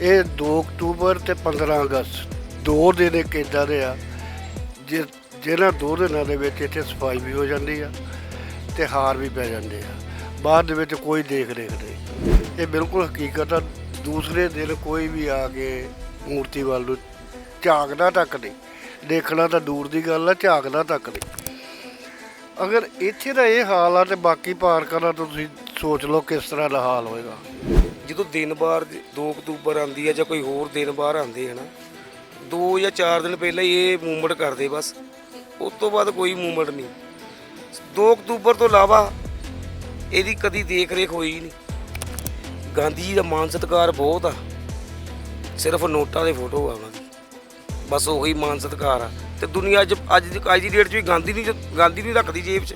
ਇਹ 2 ਅਕਤੂਬਰ ਤੇ 15 ਅਗਸਤ, ਦੋ ਦਿਨ ਇੱਕ ਇੱਦਾਂ ਦੇ ਆ ਜਿ ਜਿਹਨਾਂ ਦੋ ਦਿਨਾਂ ਦੇ ਵਿੱਚ ਇੱਥੇ ਸਫ਼ਾਈ ਵੀ ਹੋ ਜਾਂਦੀ ਆ ਤੇ ਹਾਰ ਵੀ ਪੈ ਜਾਂਦੇ ਆ। ਬਾਅਦ ਦੇ ਵਿੱਚ ਕੋਈ ਦੇਖ ਰੇਖ ਨਹੀਂ। ਇਹ ਬਿਲਕੁਲ ਹਕੀਕਤ ਆ, ਦੂਸਰੇ ਦਿਨ ਕੋਈ ਵੀ ਆ ਕੇ ਮੂਰਤੀ ਵੱਲ ਨੂੰ ਝਾਕਦਾ ਤੱਕ ਨਹੀਂ। ਦੇਖਣਾ ਤਾਂ ਦੂਰ ਦੀ ਗੱਲ ਆ, ਝਾਕਦਾ ਤੱਕ ਨਹੀਂ। ਅਗਰ ਇੱਥੇ ਦਾ ਇਹ ਹਾਲ ਆ ਤੇ ਬਾਕੀ ਪਾਰਕਾਂ ਦਾ ਤਾਂ ਤੁਸੀਂ ਸੋਚ ਲਓ ਕਿਸ ਤਰ੍ਹਾਂ ਦਾ ਹਾਲ ਹੋਏਗਾ। ਜਦੋਂ ਦਿਨ ਬਾਹਰ 2 ਅਕਤੂਬਰ ਆਂਦੀ ਹੈ ਜਾਂ ਕੋਈ ਹੋਰ ਦਿਨ ਬਾਹਰ ਆਂਦੇ ਹਨ ਦੋ ਜਾਂ ਚਾਰ ਦਿਨ ਪਹਿਲਾਂ ਹੀ ਇਹ ਮੂਵਮੈਂਟ ਕਰਦੇ ਬਸ। ਉਸ ਤੋਂ ਬਾਅਦ ਕੋਈ ਮੂਵਮੈਂਟ ਨਹੀਂ। 2 ਅਕਤੂਬਰ ਤੋਂ ਇਲਾਵਾ ਇਹਦੀ ਕਦੀ ਦੇਖ ਰੇਖ ਹੋਈ ਨਹੀਂ। ਗਾਂਧੀ ਜੀ ਦਾ ਮਾਨ ਸਤਿਕਾਰ ਬਹੁਤ ਆ। ਸਿਰਫ ਨੋਟਾਂ ਦੇ ਫੋਟੋ ਆ ਉਹਨਾਂ ਦੀ। ਬਸ ਉਹੀ ਮਾਨ ਸਤਿਕਾਰ ਆ। ਤੇ ਦੁਨੀਆ ਅੱਜ ਅੱਜ ਅੱਜ ਦੀ ਡੇਟ 'ਚ ਵੀ ਗਾਂਧੀ ਨਹੀਂ ਗਾਂਧੀ ਨਹੀਂ ਰੱਖਦੀ ਜੇਬ 'ਚ।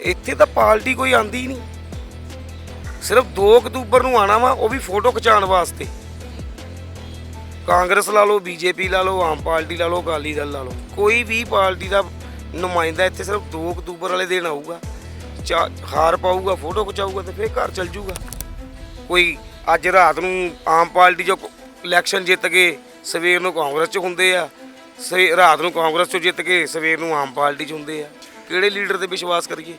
ਇੱਥੇ ਤਾਂ ਪਾਰਟੀ ਕੋਈ ਆਂਦੀ ਹੀ ਨਹੀਂ। ਸਿਰਫ 2 ਅਕਤੂਬਰ ਨੂੰ ਆਣਾ ਵਾ, ਉਹ ਵੀ ਫੋਟੋ ਖਿਚਾਉਣ ਵਾਸਤੇ। ਕਾਂਗਰਸ ਲਾ ਲਓ, ਬੀਜੇਪੀ ਲਾ ਲਓ, ਆਮ ਪਾਰਟੀ ਲਾ ਲਓ, ਅਕਾਲੀ ਦਲ ਲਾ ਲਓ। ਕੋਈ ਵੀ ਪਾਰਟੀ ਦਾ ਨੁਮਾਇੰਦਾ ਇੱਥੇ ਸਿਰਫ 2 ਅਕਤੂਬਰ ਵਾਲੇ ਦਿਨ ਆਊਗਾ। ਚਾ- ਹਾਰ ਪਾਊਗਾ, ਫੋਟੋ ਖਿਚਾਊਗਾ ਤੇ ਫੇਰ ਘਰ ਚਲ ਜਾਊਗਾ ਕੋਈ ਅੱਜ ਰਾਤ ਨੂੰ ਆਮ ਪਾਰਟੀ ਜੋ ਇਲੈਕਸ਼ਨ ਜਿੱਤ ਕੇ ਸਵੇਰ ਨੂੰ ਕਾਂਗਰਸ 'ਚ ਹੁੰਦੇ ਆ, ਸਵੇ, ਰਾਤ ਨੂੰ ਕਾਂਗਰਸ 'ਚੋਂ ਜਿੱਤ ਕੇ ਸਵੇਰ ਨੂੰ ਆਮ ਪਾਰਟੀ 'ਚ ਹੁੰਦੇ ਆ। ਕਿਹੜੇ ਲੀਡਰ ਤੇ ਵਿਸ਼ਵਾਸ ਕਰੀਏ?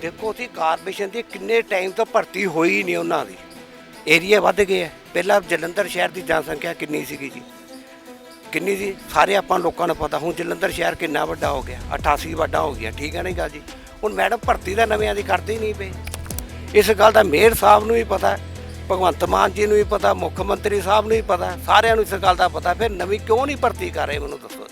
ਦੇਖੋ, ਅਸੀਂ ਕਾਰਪੋਰੇਸ਼ਨ ਦੀ ਕਿੰਨੇ ਟਾਈਮ ਤੋਂ ਭਰਤੀ ਹੋਈ ਨਹੀਂ ਉਹਨਾਂ ਦੀ। ਏਰੀਆ ਵੱਧ ਗਏ ਆ। ਪਹਿਲਾਂ ਜਲੰਧਰ ਸ਼ਹਿਰ ਦੀ ਜਨਸੰਖਿਆ ਕਿੰਨੀ ਸੀਗੀ ਜੀ? ਕਿੰਨੀ ਸੀ? ਸਾਰੇ ਆਪਾਂ ਲੋਕਾਂ ਨੂੰ ਪਤਾ। ਹੁਣ ਜਲੰਧਰ ਸ਼ਹਿਰ ਕਿੰਨਾ ਵੱਡਾ ਹੋ ਗਿਆ? 88 ਵੱਡਾ ਹੋ ਗਿਆ ਠੀਕ ਹੈ ਨਹੀਂ ਗੱਲ ਜੀ? ਹੁਣ ਮੈਡਮ ਭਰਤੀ ਦਾ ਨਵਿਆਂ ਦੀ ਕਰਦੇ ਹੀ ਨਹੀਂ ਪਏ ਇਸ ਗੱਲ ਦਾ ਮੇਅਰ ਸਾਹਿਬ ਨੂੰ ਵੀ ਪਤਾ, ਭਗਵੰਤ ਮਾਨ ਜੀ ਨੂੰ ਵੀ ਪਤਾ, ਮੁੱਖ ਮੰਤਰੀ ਸਾਹਿਬ ਨੂੰ ਵੀ ਪਤਾ, ਸਾਰਿਆਂ ਨੂੰ ਇਸ ਗੱਲ ਦਾ ਪਤਾ। ਫਿਰ ਨਵੀਂ ਕਿਉਂ ਨਹੀਂ ਭਰਤੀ ਕਰ ਰਹੇ, ਮੈਨੂੰ ਦੱਸੋ।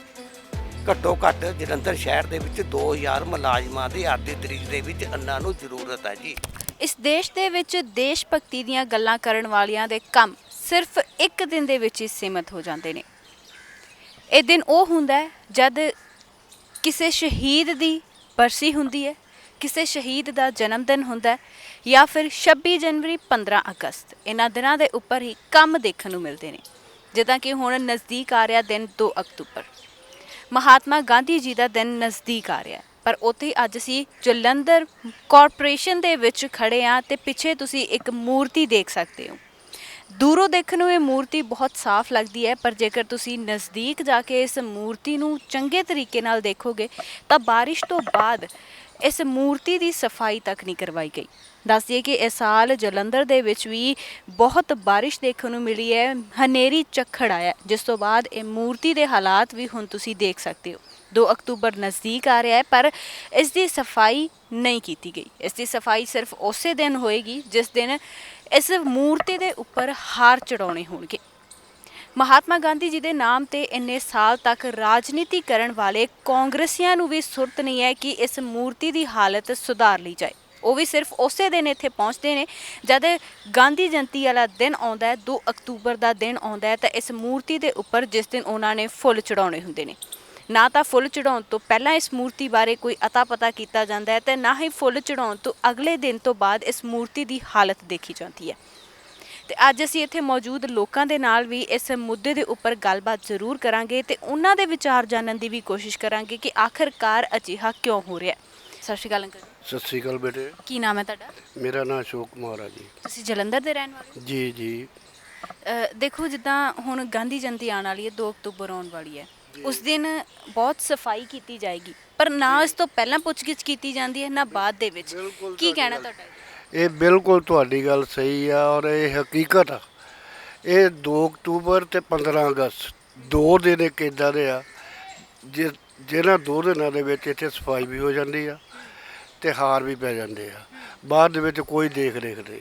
ਘੱਟੋ ਘੱਟ ਜਲੰਧਰ ਸ਼ਹਿਰ ਦੇ ਵਿੱਚ 2000 ਮੁਲਾਜ਼ਮਾਂ ਦੀ ਅੱਜ ਦੀ ਤਰੀਕ ਦੇ ਵਿੱਚ ਅੰਨਾਂ ਨੂੰ ਜ਼ਰੂਰਤ ਹੈ ਜੀ। ਇਸ ਦੇਸ਼ ਦੇ ਵਿੱਚ ਦੇਸ਼ ਭਗਤੀ ਦੀਆਂ ਗੱਲਾਂ ਕਰਨ ਵਾਲਿਆਂ ਦੇ ਕੰਮ ਸਿਰਫ ਇੱਕ ਦਿਨ ਦੇ ਵਿੱਚ ਹੀ ਸੀਮਤ ਹੋ ਜਾਂਦੇ ਨੇ। ਇਹ ਦਿਨ ਉਹ ਹੁੰਦਾ ਹੈ ਜਦ ਕਿਸੇ ਸ਼ਹੀਦ ਦੀ ਬਰਸੀ ਹੁੰਦੀ ਹੈ, ਕਿਸੇ ਸ਼ਹੀਦ ਦਾ ਜਨਮ ਦਿਨ ਹੁੰਦਾ ਹੈ ਜਾਂ ਫਿਰ 26 ਜਨਵਰੀ 15 ਅਗਸਤ। ਇਹਨਾਂ ਦਿਨਾਂ ਦੇ ਉੱਪਰ ਹੀ ਕੰਮ ਦੇਖਣ ਨੂੰ ਮਿਲਦੇ ਨੇ, ਜਿੱਦਾਂ ਕਿ ਹੁਣ ਨਜ਼ਦੀਕ ਆ ਰਿਹਾ ਦਿਨ 2 ਅਕਤੂਬਰ। ਮਹਾਤਮਾ ਗਾਂਧੀ ਜੀ ਦਾ ਦਿਨ ਨਜ਼ਦੀਕ ਆ ਰਿਹਾ ਹੈ। ਪਰ ਉੱਥੇ ਅੱਜ ਅਸੀਂ ਜਲੰਧਰ ਕਾਰਪੋਰੇਸ਼ਨ ਦੇ ਵਿੱਚ ਖੜੇ ਆ ਤੇ ਪਿੱਛੇ ਤੁਸੀਂ ਇੱਕ ਮੂਰਤੀ ਦੇਖ ਸਕਦੇ ਹੋ ਦੂਰੋਂ ਦੇਖਣ ਨੂੰ ਇਹ ਮੂਰਤੀ ਬਹੁਤ ਸਾਫ਼ ਲੱਗਦੀ ਹੈ, ਪਰ ਜੇਕਰ ਤੁਸੀਂ ਨਜ਼ਦੀਕ ਜਾ ਕੇ ਇਸ ਮੂਰਤੀ ਨੂੰ ਚੰਗੇ ਤਰੀਕੇ ਨਾਲ ਦੇਖੋਗੇ, ਤਾਂ ਬਾਰਿਸ਼ ਤੋਂ ਬਾਅਦ ਇਸ ਮੂਰਤੀ ਦੀ ਸਫ਼ਾਈ ਤੱਕ ਨਹੀਂ ਕਰਵਾਈ ਗਈ ਦੱਸ ਦਈਏ ਕਿ ਇਸ ਸਾਲ ਜਲੰਧਰ ਦੇ ਵਿੱਚ ਵੀ ਬਹੁਤ ਬਾਰਿਸ਼ ਦੇਖਣ ਨੂੰ ਮਿਲੀ ਹੈ। ਹਨੇਰੀ ਝੱਖੜ ਆਇਆ ਜਿਸ ਤੋਂ ਬਾਅਦ ਇਹ ਮੂਰਤੀ ਦੇ ਹਾਲਾਤ ਵੀ ਹੁਣ ਤੁਸੀਂ ਦੇਖ ਸਕਦੇ ਹੋ। 2 ਅਕਤੂਬਰ ਨਜ਼ਦੀਕ ਆ ਰਿਹਾ ਹੈ, ਪਰ ਇਸ ਦੀ ਸਫ਼ਾਈ ਨਹੀਂ ਕੀਤੀ ਗਈ। ਇਸ ਦੀ ਸਫ਼ਾਈ ਸਿਰਫ ਉਸੇ ਦਿਨ ਹੋਏਗੀ, ਜਿਸ ਦਿਨ ਇਸ ਮੂਰਤੀ ਦੇ ਉੱਪਰ ਹਾਰ ਚੜਾਉਣੇ ਹੋਣਗੇ। ਮਹਾਤਮਾ ਗਾਂਧੀ ਜੀ ਦੇ ਨਾਮ ਤੇ ਇੰਨੇ ਸਾਲ ਤੱਕ ਰਾਜਨੀਤੀ ਕਰਨ ਵਾਲੇ ਕਾਂਗਰਸੀਆਂ ਨੂੰ ਵੀ ਸੁਰਤ ਨਹੀਂ ਹੈ ਕਿ ਇਸ ਮੂਰਤੀ ਦੀ ਹਾਲਤ ਸੁਧਾਰ ਲਈ ਜਾਏ। ਉਹ ਵੀ ਸਿਰਫ ਉਸੇ ਦਿਨ ਇੱਥੇ ਪਹੁੰਚਦੇ ਨੇ। ਜਦ ਗਾਂਧੀ ਜਯੰਤੀ ਵਾਲਾ ਦਿਨ ਆਉਂਦਾ ਹੈ 2 ਅਕਤੂਬਰ ਦਾ ਦਿਨ ਆਉਂਦਾ ਹੈ, ਤਾਂ ਇਸ ਮੂਰਤੀ ਦੇ ਉੱਪਰ ਜਿਸ ਦਿਨ ਉਹਨਾਂ ਨੇ ਫੁੱਲ ਚੜਾਉਣੇ ਹੁੰਦੇ ਨੇ। ਨਾ ਤਾਂ ਫੁੱਲ ਚੜਾਉਣ ਤੋਂ ਪਹਿਲਾਂ ਇਸ ਮੂਰਤੀ ਬਾਰੇ ਕੋਈ ਅਤਾ ਪਤਾ ਕੀਤਾ ਜਾਂਦਾ ਹੈ ਤੇ ਨਾ ਹੀ ਫੁੱਲ ਚੜਾਉਣ ਤੋਂ ਅਗਲੇ ਦਿਨ ਤੋਂ ਬਾਅਦ ਇਸ ਮੂਰਤੀ ਦੀ ਹਾਲਤ ਦੇਖੀ ਜਾਂਦੀ ਹੈ। ਤੇ ਅੱਜ ਅਸੀਂ ਇੱਥੇ ਮੌਜੂਦ ਲੋਕਾਂ ਦੇ ਨਾਲ ਵੀ ਇਸ ਮੁੱਦੇ ਦੇ ਉੱਪਰ ਗੱਲਬਾਤ ਜ਼ਰੂਰ ਕਰਾਂਗੇ ਤੇ ਉਹਨਾਂ ਦੇ ਵਿਚਾਰ ਜਾਣਨ ਦੀ ਵੀ ਕੋਸ਼ਿਸ਼ ਕਰਾਂਗੇ ਕਿ ਆਖਰਕਾਰ ਅਜਿਹਾ ਕਿਉਂ ਹੋ ਰਿਹਾ ਹੈ। ਸਤਿ ਸ਼੍ਰੀ ਅਕਾਲ ਅੰਕਲ ਸਤਿ ਸ੍ਰੀ ਅਕਾਲ ਬੇਟੇ। ਕੀ ਨਾਮ ਹੈ ਤੁਹਾਡਾ? ਮੇਰਾ ਨਾਮ ਅਸ਼ੋਕ ਕੁਮਾਰ ਆ ਜੀ। ਤੁਸੀਂ ਜਲੰਧਰ ਦੇ ਰਹਿਣ ਵਾਲੇ ਹੋ? ਜੀ ਜੀ। ਅ, ਦੇਖੋ ਜਿੱਦਾਂ ਹੁਣ ਗਾਂਧੀ ਜਯੰਤੀ ਆਉਣ ਵਾਲੀ ਹੈ 2 ਅਕਤੂਬਰ ਆਉਣ ਵਾਲੀ ਹੈ। ਉਸ ਦਿਨ ਬਹੁਤ ਸਫ਼ਾਈ ਕੀਤੀ ਜਾਏਗੀ ਪਰ ਨਾ ਇਸ ਤੋਂ ਪਹਿਲਾਂ ਪੁੱਛਗਿੱਛ ਕੀਤੀ ਜਾਂਦੀ ਹੈ ਨਾ ਬਾਅਦ ਦੇ ਵਿੱਚ। ਬਿਲਕੁਲ ਕੀ ਕਹਿਣਾ ਤੁਹਾਡਾ? ਇਹ ਬਿਲਕੁਲ ਤੁਹਾਡੀ ਗੱਲ ਸਹੀ ਆ ਔਰ ਇਹ ਹਕੀਕਤ ਆ। ਇਹ 2 ਅਕਤੂਬਰ ਤੇ 15 ਅਗਸਤ ਦੋ ਦਿਨ ਇੱਕ ਇੱਦਾਂ ਦੇ ਆ ਜਿ ਜਿਹਨਾਂ ਦੋ ਦਿਨਾਂ ਦੇ ਵਿੱਚ ਇੱਥੇ ਸਫ਼ਾਈ ਵੀ ਹੋ ਜਾਂਦੀ ਆ। ਤੇ ਹਾਰ ਵੀ ਪੈ ਜਾਂਦੇ ਆ। ਬਾਅਦ ਦੇ ਵਿੱਚ ਕੋਈ ਦੇਖ ਰੇਖ ਨਹੀਂ।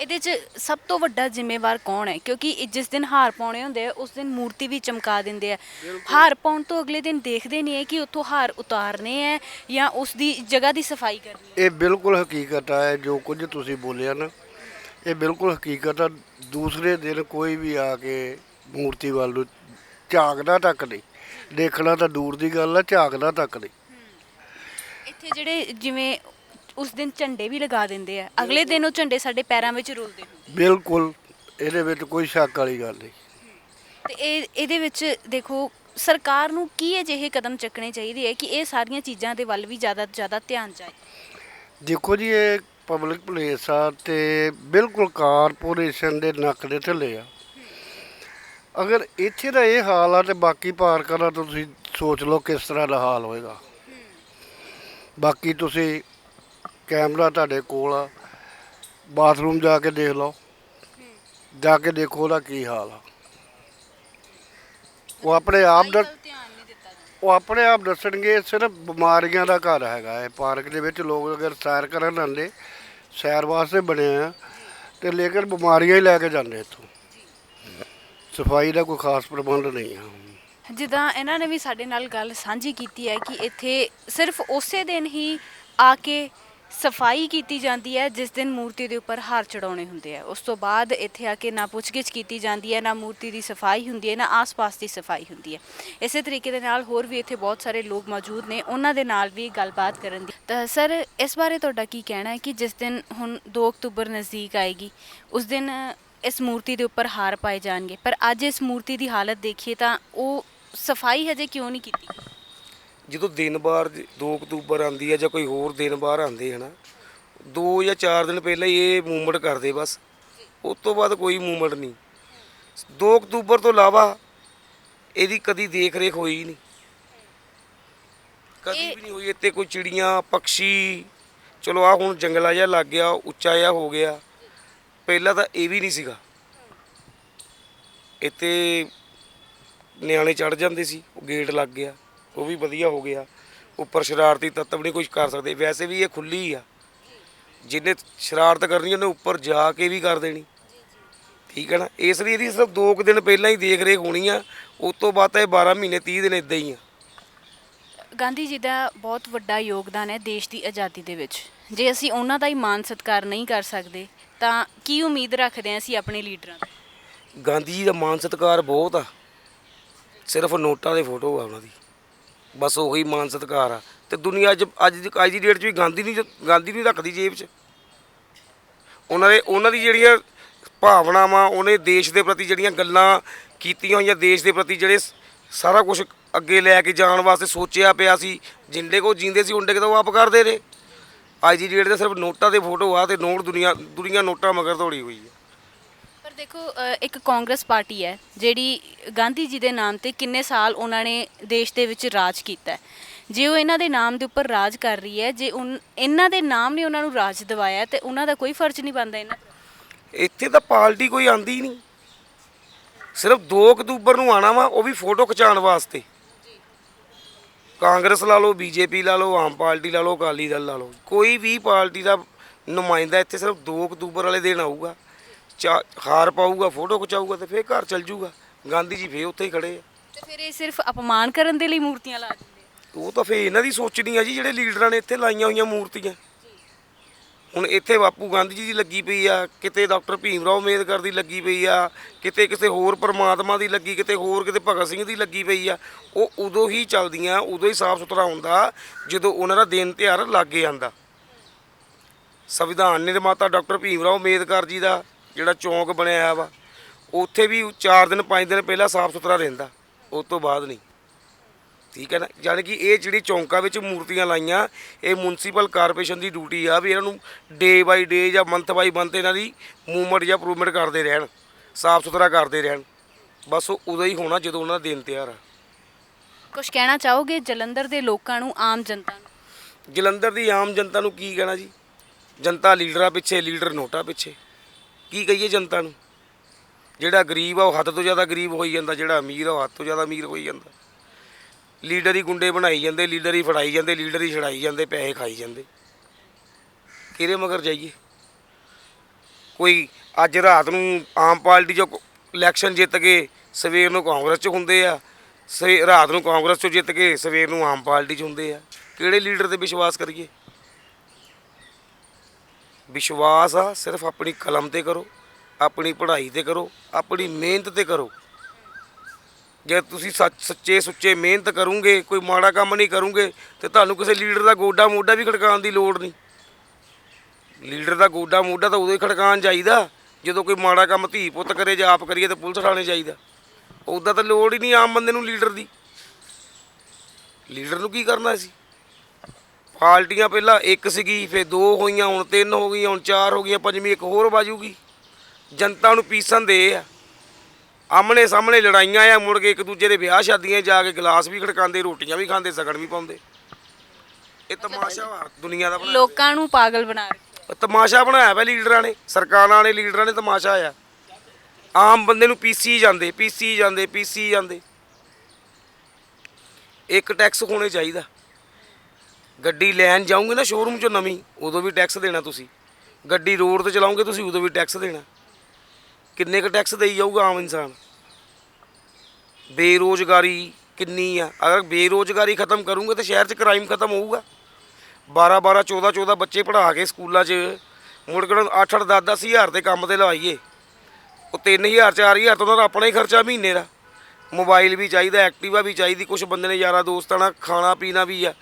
ਇਹਦੇ 'ਚ ਸਭ ਤੋਂ ਵੱਡਾ ਜ਼ਿੰਮੇਵਾਰ ਕੌਣ ਹੈ? ਕਿਉਂਕਿ ਇਹ ਜਿਸ ਦਿਨ ਹਾਰ ਪਾਉਣੇ ਹੁੰਦੇ ਆ ਉਸ ਦਿਨ ਮੂਰਤੀ ਵੀ ਚਮਕਾ ਦਿੰਦੇ ਆ। ਹਾਰ ਪਾਉਣ ਤੋਂ ਅਗਲੇ ਦਿਨ ਦੇਖਦੇ ਨਹੀਂ ਹੈ ਕਿ ਉੱਥੋਂ ਹਾਰ ਉਤਾਰਨੇ ਹੈ ਜਾਂ ਉਸ ਦੀ ਜਗ੍ਹਾ ਦੀ ਸਫ਼ਾਈ ਕਰਨੀ ਹੈ। ਇਹ ਬਿਲਕੁਲ ਹਕੀਕਤ ਆ ਇਹ ਜੋ ਕੁਝ ਤੁਸੀਂ ਬੋਲਿਆ ਨਾ ਇਹ ਬਿਲਕੁਲ ਹਕੀਕਤ ਆ। ਦੂਸਰੇ ਦਿਨ ਕੋਈ ਵੀ ਆ ਕੇ ਮੂਰਤੀ ਵੱਲ ਨੂੰ ਝਾਕਦਾ ਤੱਕ ਨਹੀਂ। ਦੇਖਣਾ ਤਾਂ ਦੂਰ ਦੀ ਗੱਲ ਆ ਝਾਕਦਾ ਤੱਕ ਨਹੀਂ। ਇੱਥੇ ਜਿਹੜੇ ਜਿਵੇਂ ਉਸ ਦਿਨ ਝੰਡੇ ਵੀ ਲਗਾ ਦਿੰਦੇ ਆ ਅਗਲੇ ਦਿਨ ਉਹ ਝੰਡੇ ਸਾਡੇ ਪੈਰਾਂ ਵਿੱਚ ਰੁਲਦੇ ਹੁੰਦੇ ਬਿਲਕੁਲ ਇਹਦੇ ਵਿੱਚ ਕੋਈ ਸ਼ੱਕ ਵਾਲੀ ਗੱਲ ਨਹੀਂ। ਤੇ ਇਹ ਇਹਦੇ ਵਿੱਚ ਦੇਖੋ ਸਰਕਾਰ ਨੂੰ ਕੀ ਅਜਿਹੇ ਕਦਮ ਚੱਕਣੇ ਚਾਹੀਦੇ ਹੈ ਕਿ ਇਹ ਸਾਰੀਆਂ ਚੀਜ਼ਾਂ ਦੇ ਵੱਲ ਵੀ ਜ਼ਿਆਦਾ ਤੋਂ ਜ਼ਿਆਦਾ ਧਿਆਨ ਜਾਏ? ਦੇਖੋ ਜੀ ਇਹ ਪਬਲਿਕ ਪਲੇਸ ਆ ਤੇ ਬਿਲਕੁਲ ਕਾਰਪੋਰੇਸ਼ਨ ਦੇ ਨੱਕ ਦੇ ਥੱਲੇ ਆ। ਅਗਰ ਇੱਥੇ ਦਾ ਇਹ ਹਾਲ ਆ ਤੇ ਬਾਕੀ ਪਾਰਕਾਂ ਦਾ ਤੁਸੀਂ ਸੋਚ ਲਓ ਕਿਸ ਤਰ੍ਹਾਂ ਦਾ ਹਾਲ ਹੋਏਗਾ। ਬਾਕੀ ਤੁਸੀਂ ਕੈਮਰਾ ਤੁਹਾਡੇ ਕੋਲ ਆ। ਬਾਥਰੂਮ ਜਾ ਕੇ ਦੇਖ ਲਓ। ਜਾ ਕੇ ਦੇਖੋ ਉਹਦਾ ਕੀ ਹਾਲ ਆ। ਉਹ ਆਪਣੇ ਆਪ ਦਾ ਧਿਆਨ ਨਹੀਂ ਦਿੱਤਾ ਜਾਂਦਾ। ਉਹ ਆਪਣੇ ਆਪ ਦੱਸਣਗੇ ਇਹ ਸਿਰਫ ਬਿਮਾਰੀਆਂ ਦਾ ਘਰ ਹੈਗਾ। ਹੈ ਪਾਰਕ ਦੇ ਵਿੱਚ ਲੋਕ ਅਗਰ ਸੈਰ ਕਰਨ ਆਉਂਦੇ ਸੈਰ ਵਾਸਤੇ ਬਣਿਆ ਆ। ਤੇ ਲੇਕਿਨ ਬਿਮਾਰੀਆਂ ਹੀ ਲੈ ਕੇ ਜਾਂਦੇ ਇੱਥੋਂ। ਸਫ਼ਾਈ ਦਾ ਕੋਈ ਖਾਸ ਪ੍ਰਬੰਧ ਨਹੀਂ ਆ। ਜਿੱਦਾਂ ਇਹਨਾਂ ਨੇ ਵੀ ਸਾਡੇ ਨਾਲ ਗੱਲ ਸਾਂਝੀ ਕੀਤੀ ਹੈ ਕਿ ਇੱਥੇ ਸਿਰਫ ਉਸੇ ਦਿਨ ਹੀ ਆ ਕੇ ਸਫ਼ਾਈ ਕੀਤੀ ਜਾਂਦੀ ਹੈ, ਜਿਸ ਦਿਨ ਮੂਰਤੀ ਦੇ ਉੱਪਰ ਹਾਰ ਚੜਾਉਣੇ ਹੁੰਦੇ ਆ। ਉਸ ਤੋਂ ਬਾਅਦ ਇੱਥੇ ਆ ਕੇ ਨਾ ਪੁੱਛਗਿੱਛ ਕੀਤੀ ਜਾਂਦੀ ਹੈ, ਨਾ ਮੂਰਤੀ ਦੀ ਸਫ਼ਾਈ ਹੁੰਦੀ ਹੈ, ਨਾ ਆਸ-ਪਾਸ ਦੀ ਸਫ਼ਾਈ ਹੁੰਦੀ ਹੈ। ਇਸੇ ਤਰੀਕੇ ਦੇ ਨਾਲ ਹੋਰ ਵੀ ਇੱਥੇ ਬਹੁਤ ਸਾਰੇ ਲੋਕ ਮੌਜੂਦ ਨੇ, ਉਹਨਾਂ ਦੇ ਨਾਲ ਵੀ ਗੱਲਬਾਤ ਕਰਨ ਦੀ। ਤਾਂ ਸਰ, ਇਸ ਬਾਰੇ ਤੁਹਾਡਾ ਕੀ ਕਹਿਣਾ ਹੈ ਕਿ ਜਿਸ ਦਿਨ ਹੁਣ 2 ਅਕਤੂਬਰ ਨਜ਼ਦੀਕ ਆਏਗੀ, ਉਸ ਦਿਨ ਇਸ ਮੂਰਤੀ ਦੇ ਉੱਪਰ ਹਾਰ ਪਾਏ ਜਾਣਗੇ। ਪਰ ਅੱਜ ਇਸ ਮੂਰਤੀ ਦੀ ਹਾਲਤ ਦੇਖੀਏ ਤਾਂ ਉਹ ਸਫ਼ਾਈ ਹਜੇ ਕਿਉਂ ਨਹੀਂ ਕੀਤੀ? ਜਦੋਂ ਦਿਨ ਬਾਹਰ 2 ਅਕਤੂਬਰ ਆਉਂਦੀ ਹੈ ਜਾਂ ਕੋਈ ਹੋਰ ਦਿਨ ਬਾਹਰ ਆਉਂਦੇ ਹਨ ਦੋ ਜਾਂ ਚਾਰ ਦਿਨ ਪਹਿਲਾਂ ਹੀ ਇਹ ਮੂਵਮੈਂਟ ਕਰਦੇ ਬਸ। ਉਸ ਤੋਂ ਬਾਅਦ ਕੋਈ ਮੂਵਮੈਂਟ ਨਹੀਂ। 2 ਅਕਤੂਬਰ ਤੋਂ ਇਲਾਵਾ ਇਹਦੀ ਕਦੀ ਦੇਖ ਰੇਖ ਹੋਈ ਨਹੀਂ। ਕਦੀ ਵੀ ਨਹੀਂ ਹੋਈ ਇੱਥੇ ਕੋਈ ਚਿੜੀਆਂ ਪੰਛੀ ਚਲੋ ਆ ਹੁਣ ਜੰਗਲਾ ਜਿਹਾ ਲੱਗ ਗਿਆ ਉੱਚਾ ਜਿਹਾ ਹੋ ਗਿਆ। ਪਹਿਲਾਂ ਤਾਂ ਇਹ ਵੀ ਨਹੀਂ ਸੀਗਾ। ਇੱਥੇ ਨਿਆਣੇ ਚੜ ਜਾਂਦੇ ਸੀ ਉਹ ਗੇਟ ਲੱਗ ਗਿਆ ਉਹ ਵੀ ਵਧੀਆ ਹੋ ਗਿਆ। ਉੱਪਰ ਸ਼ਰਾਰਤੀ ਤੱਤ ਵੀ ਨਹੀਂ ਕੁਝ ਕਰ ਸਕਦੇ ਵੈਸੇ ਵੀ ਇਹ ਖੁੱਲੀ ਆ। ਜਿਹਨੇ ਸ਼ਰਾਰਤ ਕਰਨੀ ਉਹਨੇ ਉੱਪਰ ਜਾ ਕੇ ਵੀ ਕਰ ਦੇਣੀ। ਠੀਕ ਹੈ ਨਾ? ਇਸ ਲਈ ਇਹਦੀ ਸਿਰਫ 2 ਦਿਨ ਪਹਿਲਾਂ ਹੀ ਦੇਖ ਰੇਖ ਹੋਣੀ ਆ ਉਸ ਤੋਂ ਬਾਅਦ ਤਾਂ ਇਹ 12 ਮਹੀਨੇ 30 ਦਿਨ ਇਦਾਂ ਹੀ ਆ। ਗਾਂਧੀ ਜੀ ਦਾ ਬਹੁਤ ਵੱਡਾ ਯੋਗਦਾਨ ਹੈ ਦੇਸ਼ ਦੀ ਆਜ਼ਾਦੀ ਦੇ ਵਿੱਚ। ਜੇ ਅਸੀਂ ਉਹਨਾਂ ਦਾ ਹੀ ਮਾਨ ਸਤਿਕਾਰ ਨਹੀਂ ਕਰ ਸਕਦੇ ਤਾਂ ਕੀ ਉਮੀਦ ਰੱਖਦੇ ਹਾਂ ਅਸੀਂ ਆਪਣੇ ਲੀਡਰਾਂ ਤੋਂ ਗਾਂਧੀ ਜੀ ਦਾ ਮਾਨ ਸਤਿਕਾਰ ਬਹੁਤ ਆ। ਸਿਰਫ ਨੋਟਾਂ ਦੇ ਫੋਟੋ ਆ ਉਹਨਾਂ ਦੀ। ਬਸ ਉਹੀ ਮਾਨ ਸਤਿਕਾਰ ਆ। ਤੇ ਦੁਨੀਆ ਅੱਜ ਅੱਜ ਦੀ ਅੱਜ ਦੀ ਡੇਟ 'ਚ ਵੀ ਗਾਂਧੀ ਨਹੀਂ ਗਾਂਧੀ ਨਹੀਂ ਰੱਖਦੀ ਜੇਬ 'ਚ। ਉਹਨਾਂ ਦੇ, ਉਹਨਾਂ ਦੀ ਜਿਹੜੀਆਂ ਭਾਵਨਾਵਾਂ, ਉਹਨੇ ਦੇਸ਼ ਦੇ ਪ੍ਰਤੀ ਜਿਹੜੀਆਂ ਗੱਲਾਂ ਕੀਤੀਆਂ ਹੋਈਆਂ, ਦੇਸ਼ ਦੇ ਪ੍ਰਤੀ ਜਿਹੜੇ ਸਾਰਾ ਕੁਝ ਅੱਗੇ ਲੈ ਕੇ ਜਾਣ ਵਾਸਤੇ ਸੋਚਿਆ ਪਿਆ ਸੀ ਜਿੰਦੇ ਕੋ ਜਿੰਦੇ ਸੀ, ਉੰਡੇ ਕੋ ਆਪ ਕਰਦੇ ਨੇ ਅੱਜ ਦੀ ਡੇਟ ਤੇ ਸਿਰਫ ਨੋਟਾਂ ਦੇ ਫੋਟੋ ਆ ਤੇ ਨੋਟ ਦੁਨੀਆ ਦੁਨੀਆ ਨੋਟਾਂ ਮਗਰ ਦੌੜੀ ਹੋਈ ਹੈ। ਦੇਖੋ ਅ, ਇੱਕ ਕਾਂਗਰਸ ਪਾਰਟੀ ਹੈ ਜਿਹੜੀ ਗਾਂਧੀ ਜੀ ਦੇ ਨਾਮ ਤੇ ਕਿੰਨੇ ਸਾਲ ਉਹਨਾਂ ਨੇ ਦੇਸ਼ ਦੇ ਵਿੱਚ ਰਾਜ ਕੀਤਾ ਹੈ। ਜੇ ਉਹ ਇਹਨਾਂ ਦੇ ਨਾਮ ਦੇ ਉੱਪਰ ਰਾਜ ਕਰ ਰਹੀ ਹੈ ਜੇ ਉਨ- ਇਹਨਾਂ ਦੇ ਨਾਮ ਨੇ ਉਹਨਾਂ ਨੂੰ ਰਾਜ ਦਿਵਾਇਆ ਤੇ ਉਹਨਾਂ ਦਾ ਕੋਈ ਫਰਜ਼ ਨਹੀਂ ਬਣਦਾ ਇਹਨਾਂ ਤੇ। ਇੱਥੇ ਤਾਂ ਪਾਰਟੀ ਕੋਈ ਆਂਦੀ ਨਹੀਂ ਸਿਰਫ 2 ਅਕਤੂਬਰ ਨੂੰ ਆਣਾ ਵਾ ਉਹ ਵੀ ਫੋਟੋ ਖਿਚਾਉਣ ਵਾਸਤੇ ਕਾਂਗਰਸ ਲਾ ਲਓ ਬੀਜੇਪੀ ਲਾ ਲਓ ਆਮ ਪਾਰਟੀ ਲਾ ਲਓ ਅਕਾਲੀ ਦਲ ਲਾ ਲਓ ਕੋਈ ਵੀ ਪਾਰਟੀ ਦਾ ਨੁਮਾਇੰਦਾ ਇੱਥੇ ਸਿਰਫ 2 ਅਕਤੂਬਰ ਵਾਲੇ ਦਿਨ ਆਊਗਾ ਚਾ ਹਾਰ ਪਾਊਗਾ ਫੋਟੋ ਖਿਚਾਊਗਾ ਤੇ ਫੇਰ ਘਰ ਚਲ ਜਾਊਗਾ ਗਾਂਧੀ ਜੀ ਫੇਰ ਉੱਥੇ ਹੀ ਖੜੇ ਆ। ਤੇ ਫਿਰ ਇਹ ਸਿਰਫ ਅਪਮਾਨ ਕਰਨ ਦੇ ਲਈ ਮੂਰਤੀਆਂ ਲਾ ਦਿੰਦੇ ਆ। ਉਹ ਤਾਂ ਫੇਰ ਇਹਨਾਂ ਦੀ ਸੋਚਣੀ ਆ ਜੀ ਜਿਹੜੇ ਲੀਡਰਾਂ ਨੇ ਇੱਥੇ ਲਾਈਆਂ ਹੋਈਆਂ ਮੂਰਤੀਆਂ। ਹੁਣ ਇੱਥੇ ਬਾਪੂ ਗਾਂਧੀ ਜੀ ਦੀ ਲੱਗੀ ਪਈ ਆ ਕਿਤੇ ਡਾਕਟਰ ਭੀਮ ਰਾਓ ਅੰਬੇਦਕਰ ਦੀ ਲੱਗੀ ਪਈ ਆ ਕਿਤੇ ਕਿਸੇ ਹੋਰ ਪਰਮਾਤਮਾ ਦੀ ਲੱਗੀ ਕਿਤੇ ਹੋਰ ਕਿਤੇ ਭਗਤ ਸਿੰਘ ਦੀ ਲੱਗੀ ਪਈ ਆ। ਉਹ ਉਦੋਂ ਹੀ ਚੱਲਦੀਆਂ ਉਦੋਂ ਹੀ ਸਾਫ਼ ਸੁਥਰਾ ਹੁੰਦਾ ਜਦੋਂ ਉਹਨਾਂ ਦਾ ਦਿਨ ਤਿਉਹਾਰ ਲੱਗੇ ਜਾਂਦਾ। ਸੰਵਿਧਾਨ ਨਿਰਮਾਤਾ ਡਾਕਟਰ ਭੀਮ ਰਾਓ ਅੰਬੇਦਕਰ ਜੀ ਦਾ ਜਿਹੜਾ ਚੌਂਕ ਬਣਿਆ ਵਾ ਉੱਥੇ ਵੀ 4 ਦਿਨ 5 ਦਿਨ ਪਹਿਲਾਂ ਸਾਫ਼ ਸੁਥਰਾ ਰਹਿੰਦਾ ਉਸ ਤੋਂ ਬਾਅਦ ਨਹੀਂ। ਠੀਕ ਹੈ ਨਾ? ਯਾਨੀ ਕਿ ਇਹ ਜਿਹੜੀ ਚੌਂਕਾਂ ਵਿੱਚ ਮੂਰਤੀਆਂ ਲਾਈਆਂ ਇਹ ਮਿਊਨਿਸਪਲ ਕਾਰਪੋਰੇਸ਼ਨ ਦੀ ਡਿਊਟੀ ਆ ਵੀ ਇਹਨਾਂ ਨੂੰ ਡੇ ਬਾਈ ਡੇ ਜਾਂ ਮੰਥ ਬਾਈ ਮੰਥ ਇਹਨਾਂ ਦੀ ਮੂਵਮੈਂਟ ਜਾਂ ਇੰਪਰੂਵਮੈਂਟ ਕਰਦੇ ਰਹਿਣ ਸਾਫ਼ ਸੁਥਰਾ ਕਰਦੇ ਰਹਿਣ। ਬਸ ਉਹ ਉਦੋਂ ਹੀ ਹੋਣਾ ਜਦੋਂ ਉਹਨਾਂ ਦਾ ਦਿਨ ਤਿਉਹਾਰ ਆ। ਕੁਝ ਕਹਿਣਾ ਚਾਹੋਗੇ ਜਲੰਧਰ ਦੇ ਲੋਕਾਂ ਨੂੰ ਆਮ ਜਨਤਾ ਨੂੰ? ਜਲੰਧਰ ਦੀ ਆਮ ਜਨਤਾ ਨੂੰ ਕੀ ਕਹਿਣਾ ਜੀ? ਜਨਤਾ ਲੀਡਰਾਂ ਪਿੱਛੇ ਲੀਡਰ ਨੋਟਾਂ ਪਿੱਛੇ। ਕੀ ਕਹੀਏ ਜਨਤਾ ਨੂੰ? ਜਿਹੜਾ ਗਰੀਬ ਆ, ਉਹ ਹੱਦ ਤੋਂ ਜ਼ਿਆਦਾ ਗਰੀਬ ਹੋਈ ਜਾਂਦਾ, ਜਿਹੜਾ ਅਮੀਰ ਆ, ਉਹ ਹੱਦ ਤੋਂ ਜ਼ਿਆਦਾ ਅਮੀਰ ਹੋਈ ਜਾਂਦਾ। ਲੀਡਰ ਹੀ ਗੁੰਡੇ ਬਣਾਈ ਜਾਂਦੇ, ਲੀਡਰ ਹੀ ਫੜਾਈ ਜਾਂਦੇ, ਲੀਡਰ ਹੀ ਛੜਾਈ ਜਾਂਦੇ, ਪੈਸੇ ਖਾਈ ਜਾਂਦੇ। ਕਿਹਦੇ ਮਗਰ ਜਾਈਏ? ਕੋਈ ਅੱਜ ਰਾਤ ਨੂੰ ਆਮ ਪਾਰਟੀ ਜੋ ਇਲੈਕਸ਼ਨ ਜਿੱਤ ਕੇ ਸਵੇਰ ਨੂੰ ਕਾਂਗਰਸ 'ਚ ਹੁੰਦੇ ਆ, ਸਵੇ, ਰਾਤ ਨੂੰ ਕਾਂਗਰਸ 'ਚੋਂ ਜਿੱਤ ਕੇ ਸਵੇਰ ਨੂੰ ਆਮ ਪਾਰਟੀ 'ਚ ਹੁੰਦੇ ਆ। ਕਿਹੜੇ ਲੀਡਰ ਤੇ ਵਿਸ਼ਵਾਸ ਕਰੀਏ? ਵਿਸ਼ਵਾਸ ਆ, ਸਿਰਫ ਆਪਣੀ ਕਲਮ ਤੇ ਕਰੋ, ਆਪਣੀ ਪੜ੍ਹਾਈ ਤੇ ਕਰੋ, ਆਪਣੀ ਮਿਹਨਤ ਤੇ ਕਰੋ। ਜੇ ਤੁਸੀਂ ਸੱਚ, ਸੱਚੇ ਸੁੱਚੇ ਮਿਹਨਤ ਕਰੋਗੇ, ਕੋਈ ਮਾੜਾ ਕੰਮ ਨਹੀਂ ਕਰੋਗੇ, ਤੇ ਤੁਹਾਨੂੰ ਕਿਸੇ ਲੀਡਰ ਦਾ ਗੋਡਾ ਮੋਢਾ ਵੀ ਖੜਕਾਉਣ ਦੀ ਲੋੜ ਨਹੀਂ। ਲੀਡਰ ਦਾ ਗੋਡਾ ਮੋਢਾ ਤਾਂ ਉਦੋਂ ਹੀ ਖੜਕਾਉਣ ਚਾਹੀਦਾ ਜਦੋਂ ਕੋਈ ਮਾੜਾ ਕੰਮ ਧੀ ਪੁੱਤ ਕਰੇ ਜਾਂ ਆਪ ਕਰੀਏ ਤਾਂ ਪੁਲਿਸ ਥਾਣੇ ਚਾਹੀਦਾ ਉਦਾਂ ਤਾਂ ਲੋੜ ਹੀ ਨਹੀਂ ਆਮ ਬੰਦੇ ਨੂੰ ਲੀਡਰ ਦੀ। ਲੀਡਰ ਨੂੰ ਕੀ ਕਰਨਾ ਸੀ ਪਾਰਟੀਆਂ ਪਹਿਲਾਂ ਇੱਕ ਸੀਗੀ ਫਿਰ ਦੋ ਹੋਈਆਂ ਹੁਣ ਤਿੰਨ ਹੋ ਗਈਆਂ ਹੁਣ ਚਾਰ ਹੋ ਗਈਆਂ ਪੰਜਵੀਂ ਇੱਕ ਹੋਰ ਬਾਜੂਗੀ ਜਨਤਾ ਨੂੰ ਪੀਸਣ ਦੇ ਆ। ਆਮਣੇ ਸਾਹਮਣੇ ਲੜਾਈਆਂ ਆ ਮੁੜ ਕੇ ਇੱਕ ਦੂਜੇ ਦੇ ਵਿਆਹ ਸ਼ਾਦੀਆਂ ਜਾ ਕੇ ਗਲਾਸ ਵੀ ਖੜਕਾਉਂਦੇ ਰੋਟੀਆਂ ਵੀ ਖਾਂਦੇ ਸਗਣ ਵੀ ਪਾਉਂਦੇ। ਇਹ ਤਮਾਸ਼ਾ ਵਾ ਦੁਨੀਆ ਦਾ ਬਣਾਇਆ ਲੋਕਾਂ ਨੂੰ ਪਾਗਲ ਬਣਾ ਰਹੇ ਤਮਾਸ਼ਾ ਬਣਾਇਆ ਵਾ ਲੀਡਰਾਂ ਨੇ ਸਰਕਾਰਾਂ ਨੇ ਲੀਡਰਾਂ ਨੇ ਤਮਾਸ਼ਾ ਆ। ਆਮ ਬੰਦੇ ਨੂੰ ਪੀਸੀ ਜਾਂਦੇ ਪੀਸੀ ਜਾਂਦੇ ਪੀਸੀ ਜਾਂਦੇ। ਇੱਕ ਟੈਕਸ ਹੋਣੇ ਚਾਹੀਦਾ। ਗੱਡੀ ਲੈਣ ਜਾਓਗੇ ਨਾ ਸ਼ੋਰੂਮ ਚੋਂ ਨਵੀਂ, ਉਦੋਂ ਵੀ ਟੈਕਸ ਦੇਣਾ ਤੁਸੀਂ। ਗੱਡੀ ਰੋਡ ਤੇ ਚਲਾਓਗੇ ਤੁਸੀਂ, ਉਦੋਂ ਵੀ ਟੈਕਸ ਦੇਣਾ। ਕਿੰਨੇ ਕੁ ਟੈਕਸ ਦੇਈ ਜਾਊਗਾ ਆਮ ਇਨਸਾਨ? ਬੇਰੋਜ਼ਗਾਰੀ ਕਿੰਨੀ ਆ? ਅਗਰ ਬੇਰੋਜ਼ਗਾਰੀ ਖਤਮ ਕਰੂੰਗੇ ਤਾਂ ਸ਼ਹਿਰ 'ਚ ਕ੍ਰਾਈਮ ਖਤਮ ਹੋਊਗਾ। 12 12 14 14 ਬੱਚੇ ਪੜ੍ਹਾ ਕੇ ਸਕੂਲਾਂ 'ਚ, ਮੁੜ ਕੇ 8 8 10 10 ਹਜ਼ਾਰ ਦੇ ਕੰਮ ਤੇ ਲਵਾਈਏ ਉਹ 3000 4000 ਤੋਂ ਉਹਨਾਂ ਦਾ ਆਪਣਾ ਹੀ ਖਰਚਾ ਮਹੀਨੇ ਦਾ। ਮੋਬਾਈਲ ਵੀ ਚਾਹੀਦਾ, ਐਕਟਿਵਾ ਵੀ ਚਾਹੀਦੀ ਕੁਝ ਬੰਦੇ ਨੇ ਯਾਰਾਂ ਦੋਸਤਾਂ ਨਾਲ ਖਾਣਾ ਪੀਣਾ ਵੀ ਆ।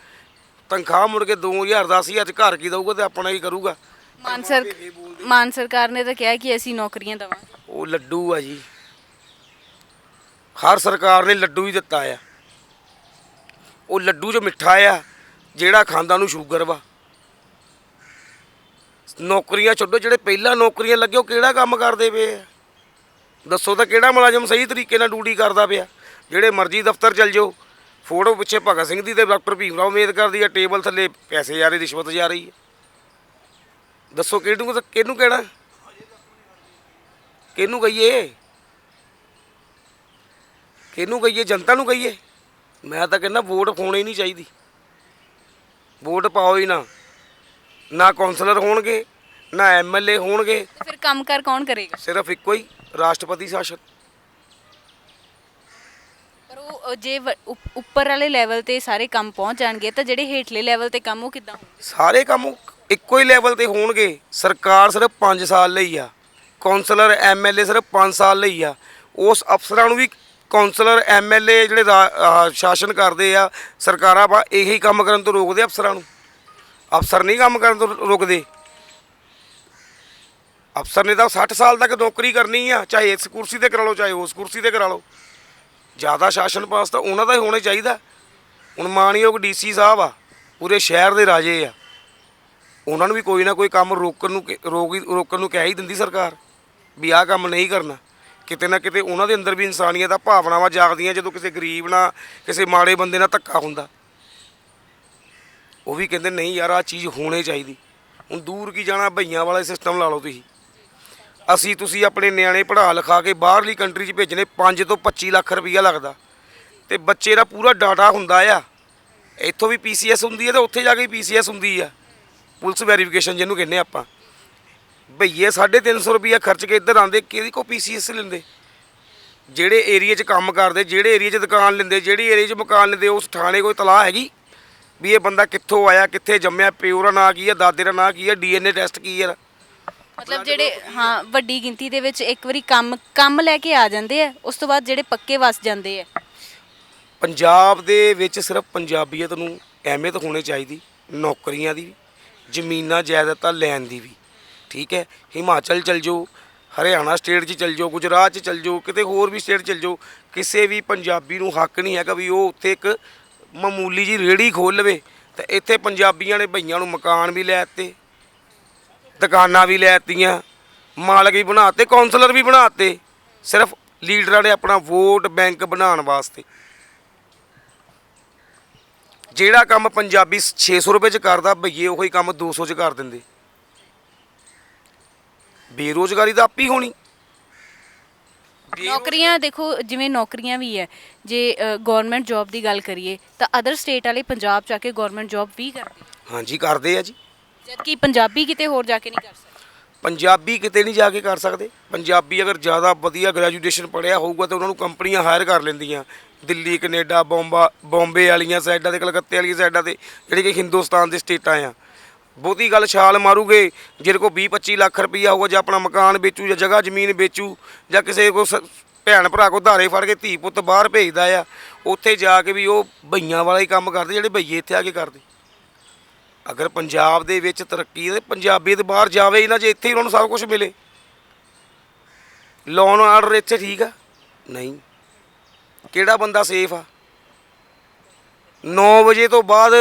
ਤਨਖਾਹ ਮੁੜ ਕੇ 2000 10000 'ਚ ਘਰ ਕੀ ਦਊਗਾ ਤੇ ਆਪਣਾ ਹੀ ਕਰੂਗਾ। ਮਾਨ ਸਰ ਮਾਨ ਸਰਕਾਰ ਨੇ ਤਾਂ ਕਿਹਾ ਕਿ ਅਸੀਂ ਨੌਕਰੀਆਂ ਦੇਵਾਂਗੇ। ਉਹ ਲੱਡੂ ਆ ਜੀ। ਹਰ ਸਰਕਾਰ ਨੇ ਲੱਡੂ ਹੀ ਦਿੱਤਾ ਆ। ਉਹ ਲੱਡੂ ਜੋ ਮਿੱਠਾ ਆ ਜਿਹੜਾ ਖਾਂਦਾ ਨੂੰ ਸ਼ੂਗਰ ਵਾ। ਨੌਕਰੀਆਂ ਛੱਡੋ ਜਿਹੜੇ ਪਹਿਲਾਂ ਨੌਕਰੀਆਂ ਲੱਗੇ ਉਹ ਕਿਹੜਾ ਕੰਮ ਕਰਦੇ ਪਏ ਆ? ਦੱਸੋ ਤਾਂ ਕਿਹੜਾ ਮੁਲਾਜ਼ਮ ਸਹੀ ਤਰੀਕੇ ਨਾਲ ਡਿਊਟੀ ਕਰਦਾ ਪਿਆ। ਜਿਹੜੇ ਮਰਜ਼ੀ ਦਫ਼ਤਰ ਚਲ ਜਾਓ ਫੋਟੋ ਪਿੱਛੇ ਭਗਤ ਸਿੰਘ ਦੀ ਤੇ ਡਾਕਟਰ ਭੀਮ ਰਾਓ ਉਮੀਦਵਾਰ ਦੀ ਆ ਟੇਬਲ ਥੱਲੇ ਪੈਸੇ ਜਾ ਰਹੇ ਰਿਸ਼ਵਤ ਜਾ ਰਹੀ ਹੈ ਦੱਸੋ ਕਿਹਨੂੰ ਕਿਹਨੂੰ ਕਹਿਣਾ? ਕਿਹਨੂੰ ਕਹੀਏ? ਕਿਹਨੂੰ ਕਹੀਏ? ਜਨਤਾ ਨੂੰ ਕਹੀਏ? ਮੈਂ ਤਾਂ ਕਹਿੰਦਾ ਵੋਟ ਪਾਉਣੀ ਨਹੀਂ ਚਾਹੀਦੀ। ਵੋਟ ਪਾਓ ਹੀ ਨਾ। ਨਾ ਕੌਂਸਲਰ ਹੋਣਗੇ ਨਾ ਐਮਐਲਏ ਹੋਣਗੇ। ਫਿਰ ਕੰਮ ਕਰ ਕੌਣ ਕਰੇਗਾ? ਸਿਰਫ ਇੱਕੋ ਹੀ ਰਾਸ਼ਟਰਪਤੀ ਸ਼ਾਸਨ। ਪਰ ਜੇ ਵ- ਉੱਪ- ਉੱਪਰ ਵਾਲੇ ਲੈਵਲ ਤੇ ਸਾਰੇ ਕੰਮ ਪਹੁੰਚ ਜਾਣਗੇ, ਤਾਂ ਜਿਹੜੇ ਹੇਠਲੇ ਲੈਵਲ ਤੇ ਕੰਮ ਉਹ ਕਿੱਦਾਂ ਹੋਣਗੇ? ਸਾਰੇ ਕੰਮ ਇੱਕੋ ਹੀ ਲੈਵਲ ਤੇ ਹੋਣਗੇ। ਸਰਕਾਰ ਸਿਰਫ 5 ਸਾਲ ਲਈ ਆ। ਕੌਂਸਲਰ ਐਮਐਲਏ ਸਿਰਫ 5 ਸਾਲ ਲਈ ਆ। ਉਸ ਅਫਸਰਾਂ ਨੂੰ ਵੀ ਕੌਂਸਲਰ ਐਮਐਲਏ ਜਿਹੜੇ ਰਾ- ਆਹ ਸ਼ਾਸਨ ਕਰਦੇ ਆ, ਸਰਕਾਰਾਂ ਬਾ ਇਹੀ ਕੰਮ ਕਰਨ ਤੋਂ ਰੋਕਦੇ ਅਫਸਰਾਂ ਨੂੰ। ਅਫਸਰ ਨਹੀਂ ਕੰਮ ਕਰਨ ਤੋਂ ਰੋਕਦੇ। ਅਫਸਰ ਨੇ ਤਾਂ 60 ਸਾਲ ਤੱਕ ਨੌਕਰੀ ਕਰਨੀ ਆ, ਚਾਹੇ ਇਸ ਕੁਰਸੀ ਤੇ ਕਰਾ ਲਓ, ਚਾਹੇ ਉਸ ਕੁਰਸੀ ਤੇ ਕਰਾ ਲਓ। ਜ਼ਿਆਦਾ ਸ਼ਾਸਨ ਪਾਸ ਤਾਂ ਉਹਨਾਂ ਦਾ ਹੀ ਹੋਣਾ ਚਾਹੀਦਾ। ਹੁਣ ਮਾਨਯੋਗ ਡੀਸੀ ਸਾਹਿਬ ਆ, ਪੂਰੇ ਸ਼ਹਿਰ ਦੇ ਰਾਜੇ ਆ। ਉਹਨਾਂ ਨੂੰ ਵੀ ਕੋਈ ਨਾ ਕੋਈ ਕੰਮ ਰੋਕਣ ਨੂੰ ਰੋਕ ਰੋਕਣ ਨੂੰ ਕਹਿ ਹੀ ਦਿੰਦੀ ਸਰਕਾਰ, ਵੀ ਆਹ ਕੰਮ ਨਹੀਂ ਕਰਨਾ। ਕਿਤੇ ਨਾ ਕਿਤੇ ਉਹਨਾਂ ਦੇ ਅੰਦਰ ਵੀ ਇਨਸਾਨੀਅਤ ਦਾ ਭਾਵਨਾਵਾਂ ਜਾਗਦੀਆਂ ਜਦੋਂ ਕਿਸੇ ਗਰੀਬ ਨਾਲ, ਕਿਸੇ ਮਾੜੇ ਬੰਦੇ ਨਾਲ ਧੱਕਾ ਹੁੰਦਾ। ਉਹ ਵੀ ਕਹਿੰਦੇ, ਨਹੀਂ ਯਾਰ, ਆਹ ਚੀਜ਼ ਹੋਣੀ ਚਾਹੀਦੀ। ਹੁਣ ਦੂਰ ਕੀ ਜਾਣਾ, ਭਈਆਂ ਵਾਲਾ ਸਿਸਟਮ ਲਾ ਲਓ ਤੁਸੀਂ। ਅਸੀਂ ਤੁਸੀਂ ਆਪਣੇ ਨਿਆਣੇ ਪੜ੍ਹਾ ਲਿਖਾ ਕੇ ਬਾਹਰਲੀ ਕੰਟਰੀ 'ਚ ਭੇਜਣੇ 5 ਤੋਂ 25 ਲੱਖ ਰੁਪਈਆ ਲੱਗਦਾ। ਤੇ ਬੱਚੇ ਦਾ ਪੂਰਾ ਡਾਟਾ ਹੁੰਦਾ ਆ। ਇੱਥੋਂ ਵੀ ਪੀਸੀਐਸ ਹੁੰਦੀ ਹੈ ਤੇ ਉੱਥੇ ਜਾ ਕੇ ਪੀਸੀਐਸ ਹੁੰਦੀ ਆ। ਪੁਲਿਸ ਵੈਰੀਫਿਕੇਸ਼ਨ ਜਿਹਨੂੰ ਕਹਿੰਦੇ ਆਪਾਂ। ਭਈਏ 350 ਰੁਪਈਆ ਖਰਚ ਕੇ ਇੱਧਰ ਆਉਂਦੇ, ਕਿਹਦੀ ਕੋ ਪੀਸੀਐਸ ਲੈਂਦੇ? ਜਿਹੜੇ ਏਰੀਆ 'ਚ ਕੰਮ ਕਰਦੇ, ਜਿਹੜੇ ਏਰੀਆ 'ਚ ਦੁਕਾਨ ਲੈਂਦੇ, ਜਿਹੜੀ ਏਰੀਆ 'ਚ ਮਕਾਨ ਲੈਂਦੇ, ਉਸ ਥਾਣੇ ਕੋਈ ਤਲਾਹ ਹੈਗੀ? ਵੀ ਇਹ ਬੰਦਾ ਕਿੱਥੋਂ ਆਇਆ, ਕਿੱਥੇ ਜੰਮਿਆ, ਪਿਓ ਦਾ ਨਾਂ ਕੀ ਆ, ਦਾਦੇ ਦਾ ਨਾਂ ਕੀ ਆ ਡੀਐਨਏ ਟੈਸਟ ਕੀ ਆ? ਮਤਲਬ ਜਿਹੜੇ ਹਾਂ ਵੱਡੀ ਗਿਣਤੀ ਦੇ ਵਿੱਚ ਇੱਕ ਵਾਰੀ ਕੰਮ ਕੰਮ ਲੈ ਕੇ ਆ ਜਾਂਦੇ ਆ ਉਸ ਤੋਂ ਬਾਅਦ ਜਿਹੜੇ ਪੱਕੇ ਵਸ ਜਾਂਦੇ ਆ। ਪੰਜਾਬ ਦੇ ਵਿੱਚ ਸਿਰਫ ਪੰਜਾਬੀਅਤ ਨੂੰ ਅਹਿਮੀਅਤ ਹੋਣੀ ਚਾਹੀਦੀ ਨੌਕਰੀਆਂ ਦੀ ਵੀ, ਜ਼ਮੀਨਾਂ ਜਾਇਦਾਦਾਂ ਲੈਣ ਦੀ ਵੀ ਠੀਕ ਹੈ? ਹਿਮਾਚਲ ਚਲ ਜਾਓ ਹਰਿਆਣਾ ਸਟੇਟ 'ਚ ਚਲ ਜਾਓ ਗੁਜਰਾਤ 'ਚ ਚਲ ਜਾਓ ਕਿਤੇ ਹੋਰ ਵੀ ਸਟੇਟ ਚਲ ਜਾਓ ਕਿਸੇ ਵੀ ਪੰਜਾਬੀ ਨੂੰ ਹੱਕ ਨਹੀਂ ਹੈਗਾ ਵੀ ਉਹ ਉੱਥੇ ਇੱਕ ਮਾਮੂਲੀ ਜੀ ਰੇੜੀ ਖੋਲ ਲਵੇ ਤੇ ਇੱਥੇ ਪੰਜਾਬੀਆਂ ਨੇ ਭਈਆਂ ਨੂੰ ਮਕਾਨ ਵੀ ਲੈ ਦਿੱਤੇ ਦੁਕਾਨਾਂ ਵੀ ਲੈ ਦਿੱਤੀਆਂ ਮਾਲਕ ਵੀ ਬਣਾਤੇ ਕਾਉਂਸਲਰ ਵੀ ਬਣਾਤੇ। ਸਿਰਫ ਲੀਡਰਾਂ ਨੇ ਆਪਣਾ ਵੋਟ ਬੈਂਕ ਬਣਾਉਣ ਵਾਸਤੇ। ਜਿਹੜਾ ਕੰਮ ਪੰਜਾਬੀ 600 ਰੁਪਏ ਚ ਕਰਦਾ ਭਈਏ ਉਹੀ ਕੰਮ 200 ਚ ਕਰ ਦਿੰਦੇ। ਬੇਰੋਜ਼ਗਾਰੀ ਤਾਂ ਆਪੀ ਹੋਣੀ। ਨੌਕਰੀਆਂ ਦੇਖੋ ਜਿਵੇਂ ਨੌਕਰੀਆਂ ਵੀ ਹੈ ਜੇ ਗਵਰਨਮੈਂਟ ਜੌਬ ਦੀ ਗੱਲ ਕਰੀਏ ਤਾਂ ਅਦਰ ਸਟੇਟ ਵਾਲੇ ਪੰਜਾਬ ਚ ਆ ਕੇ ਗਵਰਨਮੈਂਟ ਜੌਬ ਵੀ ਕਰਦੇ। ਹਾਂਜੀ ਕਰਦੇ ਆ ਜੀ। ਜਦਕਿ ਪੰਜਾਬੀ ਕਿਤੇ ਹੋਰ ਜਾ ਕੇ ਨਹੀਂ ਕਰ ਸਕਦੇ। ਪੰਜਾਬੀ ਕਿਤੇ ਨਹੀਂ ਜਾ ਕੇ ਕਰ ਸਕਦੇ। ਪੰਜਾਬੀ ਅਗਰ ਜ਼ਿਆਦਾ ਵਧੀਆ ਗ੍ਰੈਜੂਏਸ਼ਨ ਪੜ੍ਹਿਆ ਹੋਊਗਾ ਤਾਂ ਉਹਨਾਂ ਨੂੰ ਕੰਪਨੀਆਂ ਹਾਇਰ ਕਰ ਲੈਂਦੀਆਂ। ਦਿੱਲੀ, ਕੈਨੇਡਾ, ਬੰਬਾ, ਬੰਬੇ ਵਾਲੀਆਂ ਸਾਈਡਾਂ ਤੇ, ਕਲਕੱਤੇ ਵਾਲੀਆਂ ਸਾਈਡਾਂ ਤੇ, ਜਿਹੜੀ ਕਿ ਹਿੰਦੁਸਤਾਨ ਦੇ ਸਟੇਟਾਂ ਆ। ਬਹੁਤੀ ਗੱਲ ਛਾਲ ਮਾਰੂਗੇ ਜਿਹਦੇ ਕੋਲ 20 25 ਲੱਖ ਰੁਪਈਆ ਹੋਊਗਾ ਜਾਂ ਆਪਣਾ ਮਕਾਨ ਵੇਚੂ ਜਾਂ ਜਗ੍ਹਾ ਜ਼ਮੀਨ ਵੇਚੂ ਜਾਂ ਕਿਸੇ ਕੋ ਸ- ਭੈਣ ਭਰਾ ਕੋ ਧਾਰੇ ਫੜ ਕੇ ਧੀ ਪੁੱਤ ਬਾਹਰ ਭੇਜਦਾ ਆ, ਉੱਥੇ ਜਾ ਕੇ ਵੀ ਉਹ ਬਈਆਂ ਵਾਲਾ ਹੀ ਕੰਮ ਕਰਦੇ ਜਿਹੜੇ ਬਈਏ ਇੱਥੇ ਆ ਕੇ ਕਰਦੇ। ਅਗਰ ਪੰਜਾਬ ਦੇ ਵਿੱਚ ਤਰੱਕੀ ਹੈ, ਤੇ ਪੰਜਾਬੀ ਤੇ ਬਾਹਰ ਜਾਵੇ ਹੀ ਨਾ, ਜੇ ਇੱਥੇ ਹੀ ਉਹਨਾਂ ਨੂੰ ਸਭ ਕੁਝ ਮਿਲੇ। ਲੋਨ ਆਰਡਰ ਇੱਥੇ ਠੀਕ ਆ? ਨਹੀਂ। ਕਿਹੜਾ ਬੰਦਾ ਸੇਫ ਆ? 9 ਵਜੇ ਤੋਂ ਬਾਅਦ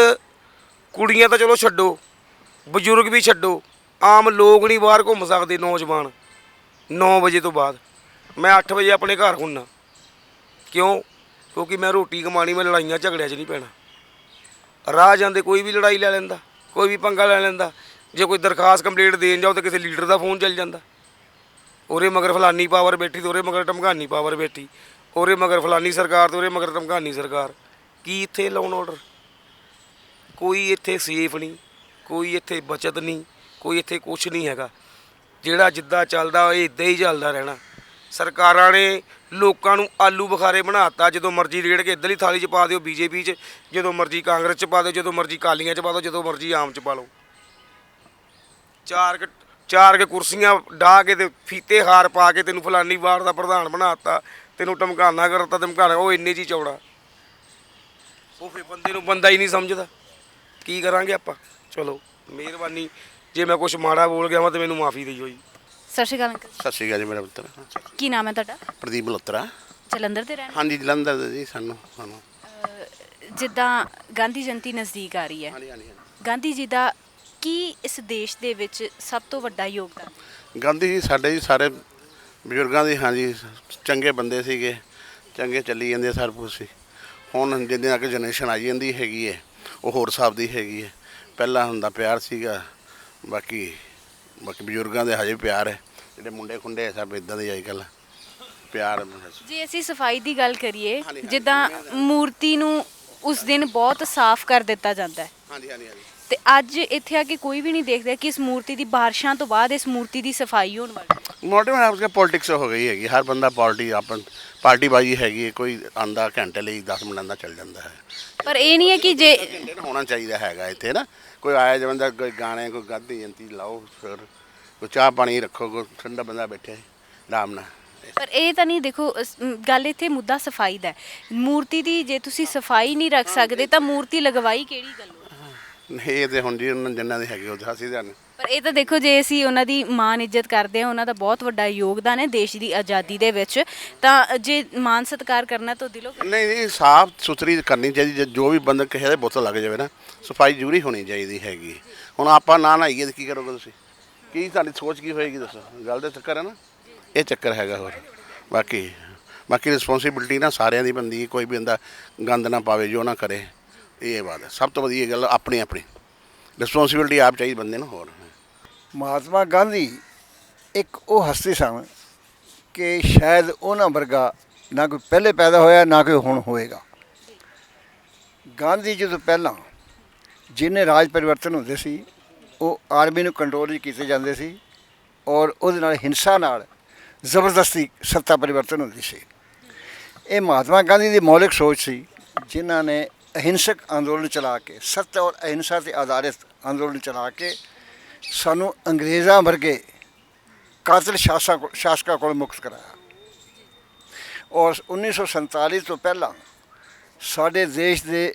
ਕੁੜੀਆਂ ਤਾਂ ਚਲੋ ਛੱਡੋ, ਬਜ਼ੁਰਗ ਵੀ ਛੱਡੋ, ਆਮ ਲੋਕ ਨਹੀਂ ਬਾਹਰ ਘੁੰਮ ਸਕਦੇ ਨੌਜਵਾਨ। 9 ਵਜੇ ਤੋਂ ਬਾਅਦ। ਮੈਂ 8 ਵਜੇ ਆਪਣੇ ਘਰ ਹੁੰਨਾ। ਕਿਉਂ? ਕਿਉਂਕਿ ਮੈਂ ਰੋਟੀ ਕਮਾਣੀ ਮੈਂ ਲੜਾਈਆਂ ਝਗੜਿਆਂ 'ਚ ਨਹੀਂ ਪੈਣਾ। ਰਾਹ ਜਾਂਦੇ ਕੋਈ ਵੀ ਲੜਾਈ ਲੈ ਲੈਂਦਾ। ਕੋਈ ਵੀ ਪੰਗਾ ਲੈ ਲੈਂਦਾ। ਜੇ ਕੋਈ ਦਰਖਾਸਤ ਕੰਪਲੀਟ ਦੇਣ ਜਾਓ ਤਾਂ ਕਿਸੇ ਲੀਡਰ ਦਾ ਫੋਨ ਚੱਲ ਜਾਂਦਾ। ਉਹਰੇ ਮਗਰ ਫਲਾਨੀ ਪਾਵਰ ਬੈਠੀ ਤੇ ਉਹਰੇ ਮਗਰ ਟਮਕਾਨੀ ਪਾਵਰ ਬੈਠੀ। ਉਹਰੇ ਮਗਰ ਫਲਾਨੀ ਸਰਕਾਰ ਤੇ ਉਹਰੇ ਮਗਰ ਟਮਕਾਨੀ ਸਰਕਾਰ। ਕੀ ਇੱਥੇ ਲਾਉਣ ਆਰਡਰ ਕੋਈ ਇੱਥੇ ਸੇਫ ਨਹੀਂ, ਕੋਈ ਇੱਥੇ ਬਚਤ ਨਹੀਂ, ਕੋਈ ਇੱਥੇ ਕੁਝ ਨਹੀਂ ਹੈਗਾ। ਜਿਹੜਾ ਜਿੱਦਾਂ ਚੱਲਦਾ, ਉਹ ਇਦਾਂ ਹੀ ਚੱਲਦਾ ਰਹਿਣਾ। ਸਰਕਾਰਾਂ ਨੇ ਲੋਕਾਂ ਨੂੰ ਆਲੂ ਬੁਖਾਰੇ ਬਣਾਤਾ, ਜਦੋਂ ਮਰਜ਼ੀ ਰੇੜ ਕੇ ਇੱਧਰਲੀ ਥਾਲੀ 'ਚ ਪਾ ਦਿਓ ਬੀਜੇਪੀ 'ਚ, ਜਦੋਂ ਮਰਜ਼ੀ ਕਾਂਗਰਸ 'ਚ ਪਾ ਦਿਓ, ਜਦੋਂ ਮਰਜ਼ੀ ਕਾਲੀਆਂ 'ਚ ਪਾ ਦਿਓ, ਜਦੋਂ ਮਰਜ਼ੀ ਆਮ 'ਚ ਪਾ ਲਓ। ਚਾਰ ਕੁ, ਚਾਰ ਕੇ ਕੁਰਸੀਆਂ ਢਾ ਕੇ ਤੇ ਫੀਤੇ ਹਾਰ ਪਾ ਕੇ ਤੈਨੂੰ ਫਲਾਨੀ ਵਾਰ ਦਾ ਪ੍ਰਧਾਨ ਬਣਾਤਾ, ਤੈਨੂੰ ਟਮਕਾਨਾ ਕਰਤਾ, ਧਮਕਾਣਾ, ਉਹ ਇੰਨੇ ਜੀ ਚੌੜਾ। ਉਹ ਫੇ ਬੰਦੇ ਨੂੰ ਬੰਦਾ ਹੀ ਨਹੀਂ ਸਮਝਦਾ। ਕੀ ਕਰਾਂਗੇ ਆਪਾਂ? ਚਲੋ, ਮਿਹਰਬਾਨੀ। ਜੇ ਮੈਂ ਕੁਝ ਮਾੜਾ ਬੋਲ ਗਿਆ ਵਾਂ ਤੇ ਮੈਨੂੰ ਮਾਫੀ ਦਿਓ ਜੀ ਸਤਿ ਸ਼੍ਰੀ ਅਕਾਲ ਅੰਕਲ ਸਤਿ ਸ਼੍ਰੀ ਅਕਾਲ ਜੀ ਮੇਰਾ ਪੁੱਤਰ। ਕੀ ਨਾਮ ਹੈ ਤੁਹਾਡਾ? ਪ੍ਰਦੀਪ ਮਲਹੋਤਰਾ ਜਲੰਧਰ ਦੇ ਰਹਿਣ ਹਾਂਜੀ ਜਲੰਧਰ ਦੇ ਜੀ ਸਾਨੂੰ ਸਾਨੂੰ। ਜਿੱਦਾਂ ਗਾਂਧੀ ਜਯੰਤੀ ਨਜ਼ਦੀਕ ਆ ਰਹੀ ਹੈ। ਹਾਂਜੀ ਹਾਂਜੀ। ਗਾਂਧੀ ਜੀ ਦਾ ਕੀ ਇਸ ਦੇਸ਼ ਦੇ ਵਿੱਚ ਸਭ ਤੋਂ ਵੱਡਾ ਯੋਗਦਾਨ? ਗਾਂਧੀ ਜੀ ਸਾਡੇ ਜੀ ਸਾਰੇ ਬਜ਼ੁਰਗਾਂ ਦੇ ਹਾਂਜੀ ਚੰਗੇ ਬੰਦੇ ਸੀਗੇ। ਚੰਗੇ ਚੱਲੀ ਜਾਂਦੇ ਸਰ ਸੀ। ਹੁਣ ਜਿੰਨੇ ਅੱਗੇ ਜਨਰੇਸ਼ਨ ਆਈ ਜਾਂਦੀ ਹੈਗੀ ਹੈ ਉਹ ਹੋਰ ਹਿਸਾਬ ਦੀ ਹੈਗੀ ਹੈ। ਪਹਿਲਾਂ ਹੁੰਦਾ ਪਿਆਰ ਸੀਗਾ ਬਾਕੀ ਬਾਕੀ ਬਜ਼ੁਰਗਾਂ ਦੇ ਹਜੇ ਪਿਆਰ ਹੈ ਜਿਹੜੇ ਮੁੰਡੇ ਖੁੰਡੇ ਸਭ ਇਦਾਂ ਦੇ ਅੱਜ ਕੱਲ੍ਹ ਪਿਆਰ ਜੇ ਅਸੀਂ ਸਫ਼ਾਈ ਦੀ ਗੱਲ ਕਰੀਏ ਜਿੱਦਾਂ ਮੂਰਤੀ ਨੂੰ ਉਸ ਦਿਨ ਬਹੁਤ ਸਾਫ਼ ਕਰ ਦਿੱਤਾ ਜਾਂਦਾ ਹੈ। ਹਾਂਜੀ ਹਾਂਜੀ ਹਾਂਜੀ। ਤੇ ਅੱਜ ਇੱਥੇ ਆ ਕੇ ਕੋਈ ਵੀ ਨਹੀਂ ਦੇਖਦਾ ਕਿ ਇਸ ਮੂਰਤੀ ਦੀ ਬਾਰਿਸ਼ਾਂ ਤੋਂ ਬਾਅਦ ਇਸ ਮੂਰਤੀ ਦੀ ਸਫ਼ਾਈ ਹੋਣ ਵਾਲੀ ਮੋਟਿਵ ਆਪਕੇ ਪੋਲਿਟਿਕਸ ਹੋ ਗਈ ਹੈਗੀ ਹਰ ਬੰਦਾ ਪਾਰਟੀ ਆਪਨ ਪਾਰਟੀ ਬਾਜੀ ਹੈਗੀ ਕੋਈ ਆਂਦਾ ਘੰਟੇ ਲਈ 10 ਮਿੰਟਾਂ ਦਾ ਚੱਲ ਜਾਂਦਾ ਹੈ। ਪਰ ਇਹ ਨਹੀਂ ਹੈ ਕਿ ਜੇ ਘੰਟੇ ਨੂੰ ਹੋਣਾ ਚਾਹੀਦਾ ਹੈਗਾ ਇੱਥੇ ਨਾ। ਕੋਈ ਆਇਆ ਜਿਵੇਂ ਦਾ ਕੋਈ ਗਾਣੇ ਕੋਈ ਗਾਦੀ ਜੰਤੀ ਲਾਓ ਫਿਰ। ਕੋਈ ਚਾਹ ਪਾਣੀ ਰੱਖੋ ਕੋਈ ਠੰਡਾ ਬੰਦਾ ਬੈਠੇ ਆਰਾਮ ਨਾਲ। ਪਰ ਇਹ ਤਾਂ ਨਹੀਂ ਦੇਖੋ ਅਸ- ਮ, ਗੱਲ ਇੱਥੇ ਮੁੱਦਾ ਸਫ਼ਾਈ ਦਾ ਹੈ। ਮੂਰਤੀ ਦੀ ਜੇ ਤੁਸੀਂ ਸਫ਼ਾਈ ਨਹੀਂ ਰੱਖ ਸਕਦੇ ਤਾਂ ਮੂਰਤੀ ਲਗਵਾਈ ਕਿਹੜੀ ਗੱਲੋਂ ਨਹੀਂ ਇਹ ਤੇ ਹੁਣ ਜੀ ਉਹਨਾਂ ਜਿੰਨਾਂ ਦੇ ਹੈਗੇ ਉਹ ਤਾਂ ਅਸੀਂ ਤਾਂ ਪਰ ਇਹ ਤਾਂ ਦੇਖੋ ਜੇ ਅਸੀਂ ਉਹਨਾਂ ਦੀ ਮਾਨ ਇੱਜ਼ਤ ਕਰਦੇ ਹਾਂ, ਉਹਨਾਂ ਦਾ ਬਹੁਤ ਵੱਡਾ ਯੋਗਦਾਨ ਹੈ ਦੇਸ਼ ਦੀ ਆਜ਼ਾਦੀ ਦੇ ਵਿੱਚ, ਤਾਂ ਜੇ ਮਾਨ ਸਤਿਕਾਰ ਕਰਨਾ ਤਾਂ ਦਿਲੋਂ ਨਹੀਂ ਨਹੀਂ, ਸਾਫ਼ ਸੁਥਰੀ ਕਰਨੀ ਚਾਹੀਦੀ ਜੇ ਜੋ ਵੀ ਬੰਦਾ ਕਿਸੇ ਦੇ ਬੋਤਲ ਲੱਗ ਜਾਵੇ ਨਾ, ਸਫ਼ਾਈ ਜ਼ਰੂਰੀ ਹੋਣੀ ਚਾਹੀਦੀ ਹੈਗੀ ਹੁਣ ਆਪਾਂ ਨਾ ਨਹਾਈਏ ਤਾਂ ਕੀ ਕਰੋਗੇ ਤੁਸੀਂ? ਕੀ ਤੁਹਾਡੀ ਸੋਚ ਕੀ ਹੋਏਗੀ ਦੱਸੋ? ਗੱਲ ਦਾ ਚੱਕਰ ਹੈ ਨਾ? ਇਹ ਚੱਕਰ ਹੈਗਾ ਹੋਰ। ਬਾਕੀ ਬਾਕੀ ਰਿਸਪੌਂਸਿਬਿਲਟੀ ਨਾ ਸਾਰਿਆਂ ਦੀ ਬੰਦੀ ਕੋਈ ਵੀ ਬੰਦਾ ਗੰਦ ਨਾ ਪਾਵੇ, ਜੋ ਨਾ ਕਰੇ, ਇਹ ਬਾਤ ਹੈ। ਸਭ ਤੋਂ ਵਧੀਆ ਗੱਲ ਆਪਣੀ ਆਪਣੀ। ਰਿਸਪੌਂਸਿਬਿਲਟੀ ਆਪ ਚਾਹੀਦੀ ਬੰਦੇ ਨੂੰ ਹੋਰ। ਮਹਾਤਮਾ ਗਾਂਧੀ ਇੱਕ ਉਹ ਹਸਤੀ ਸਨ ਕਿ ਸ਼ਾਇਦ ਉਹਨਾਂ ਵਰਗਾ ਨਾ ਕੋਈ ਪਹਿਲੇ ਪੈਦਾ ਹੋਇਆ, ਨਾ ਕੋਈ ਹੁਣ ਹੋਏਗਾ। ਗਾਂਧੀ ਜੀ ਤੋਂ ਪਹਿਲਾਂ ਜਿੰਨੇ ਰਾਜ ਪਰਿਵਰਤਨ ਹੁੰਦੇ ਸੀ, ਉਹ ਆਰਮੀ ਨੂੰ ਕੰਟਰੋਲ ਵਿੱਚ ਕੀਤੇ ਜਾਂਦੇ ਸੀ ਔਰ ਉਹਦੇ ਨਾਲ ਹਿੰਸਾ ਨਾਲ ਜ਼ਬਰਦਸਤੀ ਸੱਤਾ ਪਰਿਵਰਤਨ ਹੁੰਦੀ ਸੀ। ਇਹ ਮਹਾਤਮਾ ਗਾਂਧੀ ਦੀ ਮੌਲਿਕ ਸੋਚ ਸੀ, ਜਿਨ੍ਹਾਂ ਨੇ ਅਹਿੰਸਕ ਅੰਦੋਲਨ ਚਲਾ ਕੇ, ਸੱਤ ਔਰ ਅਹਿੰਸਾ ਤੇ ਆਧਾਰਿਤ ਅੰਦੋਲਨ ਚਲਾ ਕੇ ਸਾਨੂੰ ਅੰਗਰੇਜ਼ਾਂ ਵਰਗੇ ਕਾਤਲ ਸ਼ਾਸਕ ਸ਼ਾਸਕਾਂ ਕੋਲ ਮੁਕਤ ਕਰਾਇਆ। ਔਰ 1947 ਤੋਂ ਪਹਿਲਾਂ ਸਾਡੇ ਦੇਸ਼ ਦੇ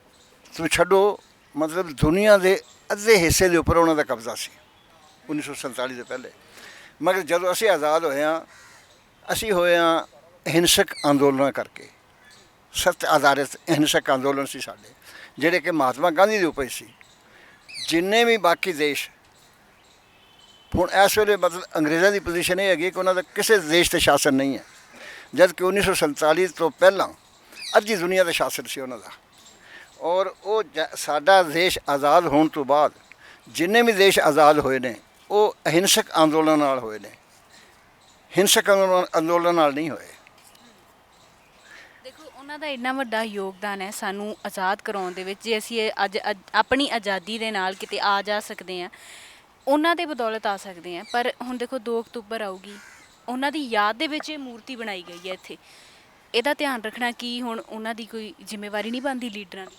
ਤੋਂ ਛੱਡੋ, ਮਤਲਬ ਦੁਨੀਆ ਦੇ ਅੱਧੇ ਹਿੱਸੇ ਦੇ ਉੱਪਰ ਉਹਨਾਂ ਦਾ ਕਬਜ਼ਾ ਸੀ 1947 ਤੋਂ ਪਹਿਲੇ। ਮਗਰ ਜਦੋਂ ਅਸੀਂ ਆਜ਼ਾਦ ਹੋਏ ਹਾਂ, ਅਸੀਂ ਹੋਏ ਹਾਂ ਹਿੰਸਕ ਅੰਦੋਲਨਾਂ ਕਰਕੇ। ਸੱਤ ਆਧਾਰਿਤ ਅਹਿੰਸਕ ਅੰਦੋਲਨ ਸੀ ਸਾਡੇ, ਜਿਹੜੇ ਕਿ ਮਹਾਤਮਾ ਗਾਂਧੀ ਦੇ ਉੱਪਰ ਸੀ। ਜਿੰਨੇ ਵੀ ਬਾਕੀ ਦੇਸ਼, ਹੁਣ ਇਸ ਵੇਲੇ ਮਤਲਬ ਅੰਗਰੇਜ਼ਾਂ ਦੀ ਪੋਜੀਸ਼ਨ ਇਹ ਹੈਗੀ ਕਿ ਉਹਨਾਂ ਦਾ ਕਿਸੇ ਦੇਸ਼ ਤੇ ਸ਼ਾਸਨ ਨਹੀਂ ਹੈ। ਜਦ ਕਿ 1947 ਤੋਂ ਪਹਿਲਾਂ ਅੱਧੀ ਦੁਨੀਆ ਦਾ ਸ਼ਾਸਨ ਸੀ ਉਹਨਾਂ ਦਾ। ਔਰ ਉਹ ਜ- ਸਾਡਾ ਦੇਸ਼ ਆਜ਼ਾਦ ਹੋਣ ਤੋਂ ਬਾਅਦ ਜਿੰਨੇ ਵੀ ਦੇਸ਼ ਆਜ਼ਾਦ ਹੋਏ ਨੇ, ਉਹ ਅਹਿੰਸਕ ਅੰਦੋਲਨ ਨਾਲ ਹੋਏ ਨੇ। ਹਿੰਸਕ ਅੰਦੋਲਨ ਨਾਲ ਨਹੀਂ ਹੋਏ। ਦਾ ਇੰਨਾ ਵੱਡਾ ਯੋਗਦਾਨ ਹੈ ਸਾਨੂੰ ਆਜ਼ਾਦ ਕਰਾਉਣ ਦੇ ਵਿੱਚ ਜੇ ਅਸੀਂ ਇਹ ਅੱਜ ਅੱਜ ਆਪਣੀ ਆਜ਼ਾਦੀ ਦੇ ਨਾਲ ਕਿਤੇ ਆ ਜਾ ਸਕਦੇ ਹਾਂ ਉਹਨਾਂ ਦੇ ਬਦੌਲਤ ਆ ਸਕਦੇ ਹਾਂ। ਪਰ ਹੁਣ ਦੇਖੋ 2 ਅਕਤੂਬਰ ਆਊਗੀ ਉਹਨਾਂ ਦੀ ਯਾਦ ਦੇ ਵਿੱਚ ਇਹ ਮੂਰਤੀ ਬਣਾਈ ਗਈ ਹੈ ਇੱਥੇ। ਇਹਦਾ ਧਿਆਨ ਰੱਖਣਾ ਕੀ ਹੁਣ ਉਹਨਾਂ ਦੀ ਕੋਈ ਜ਼ਿੰਮੇਵਾਰੀ ਨਹੀਂ ਬਣਦੀ ਲੀਡਰਾਂ ਦੀ।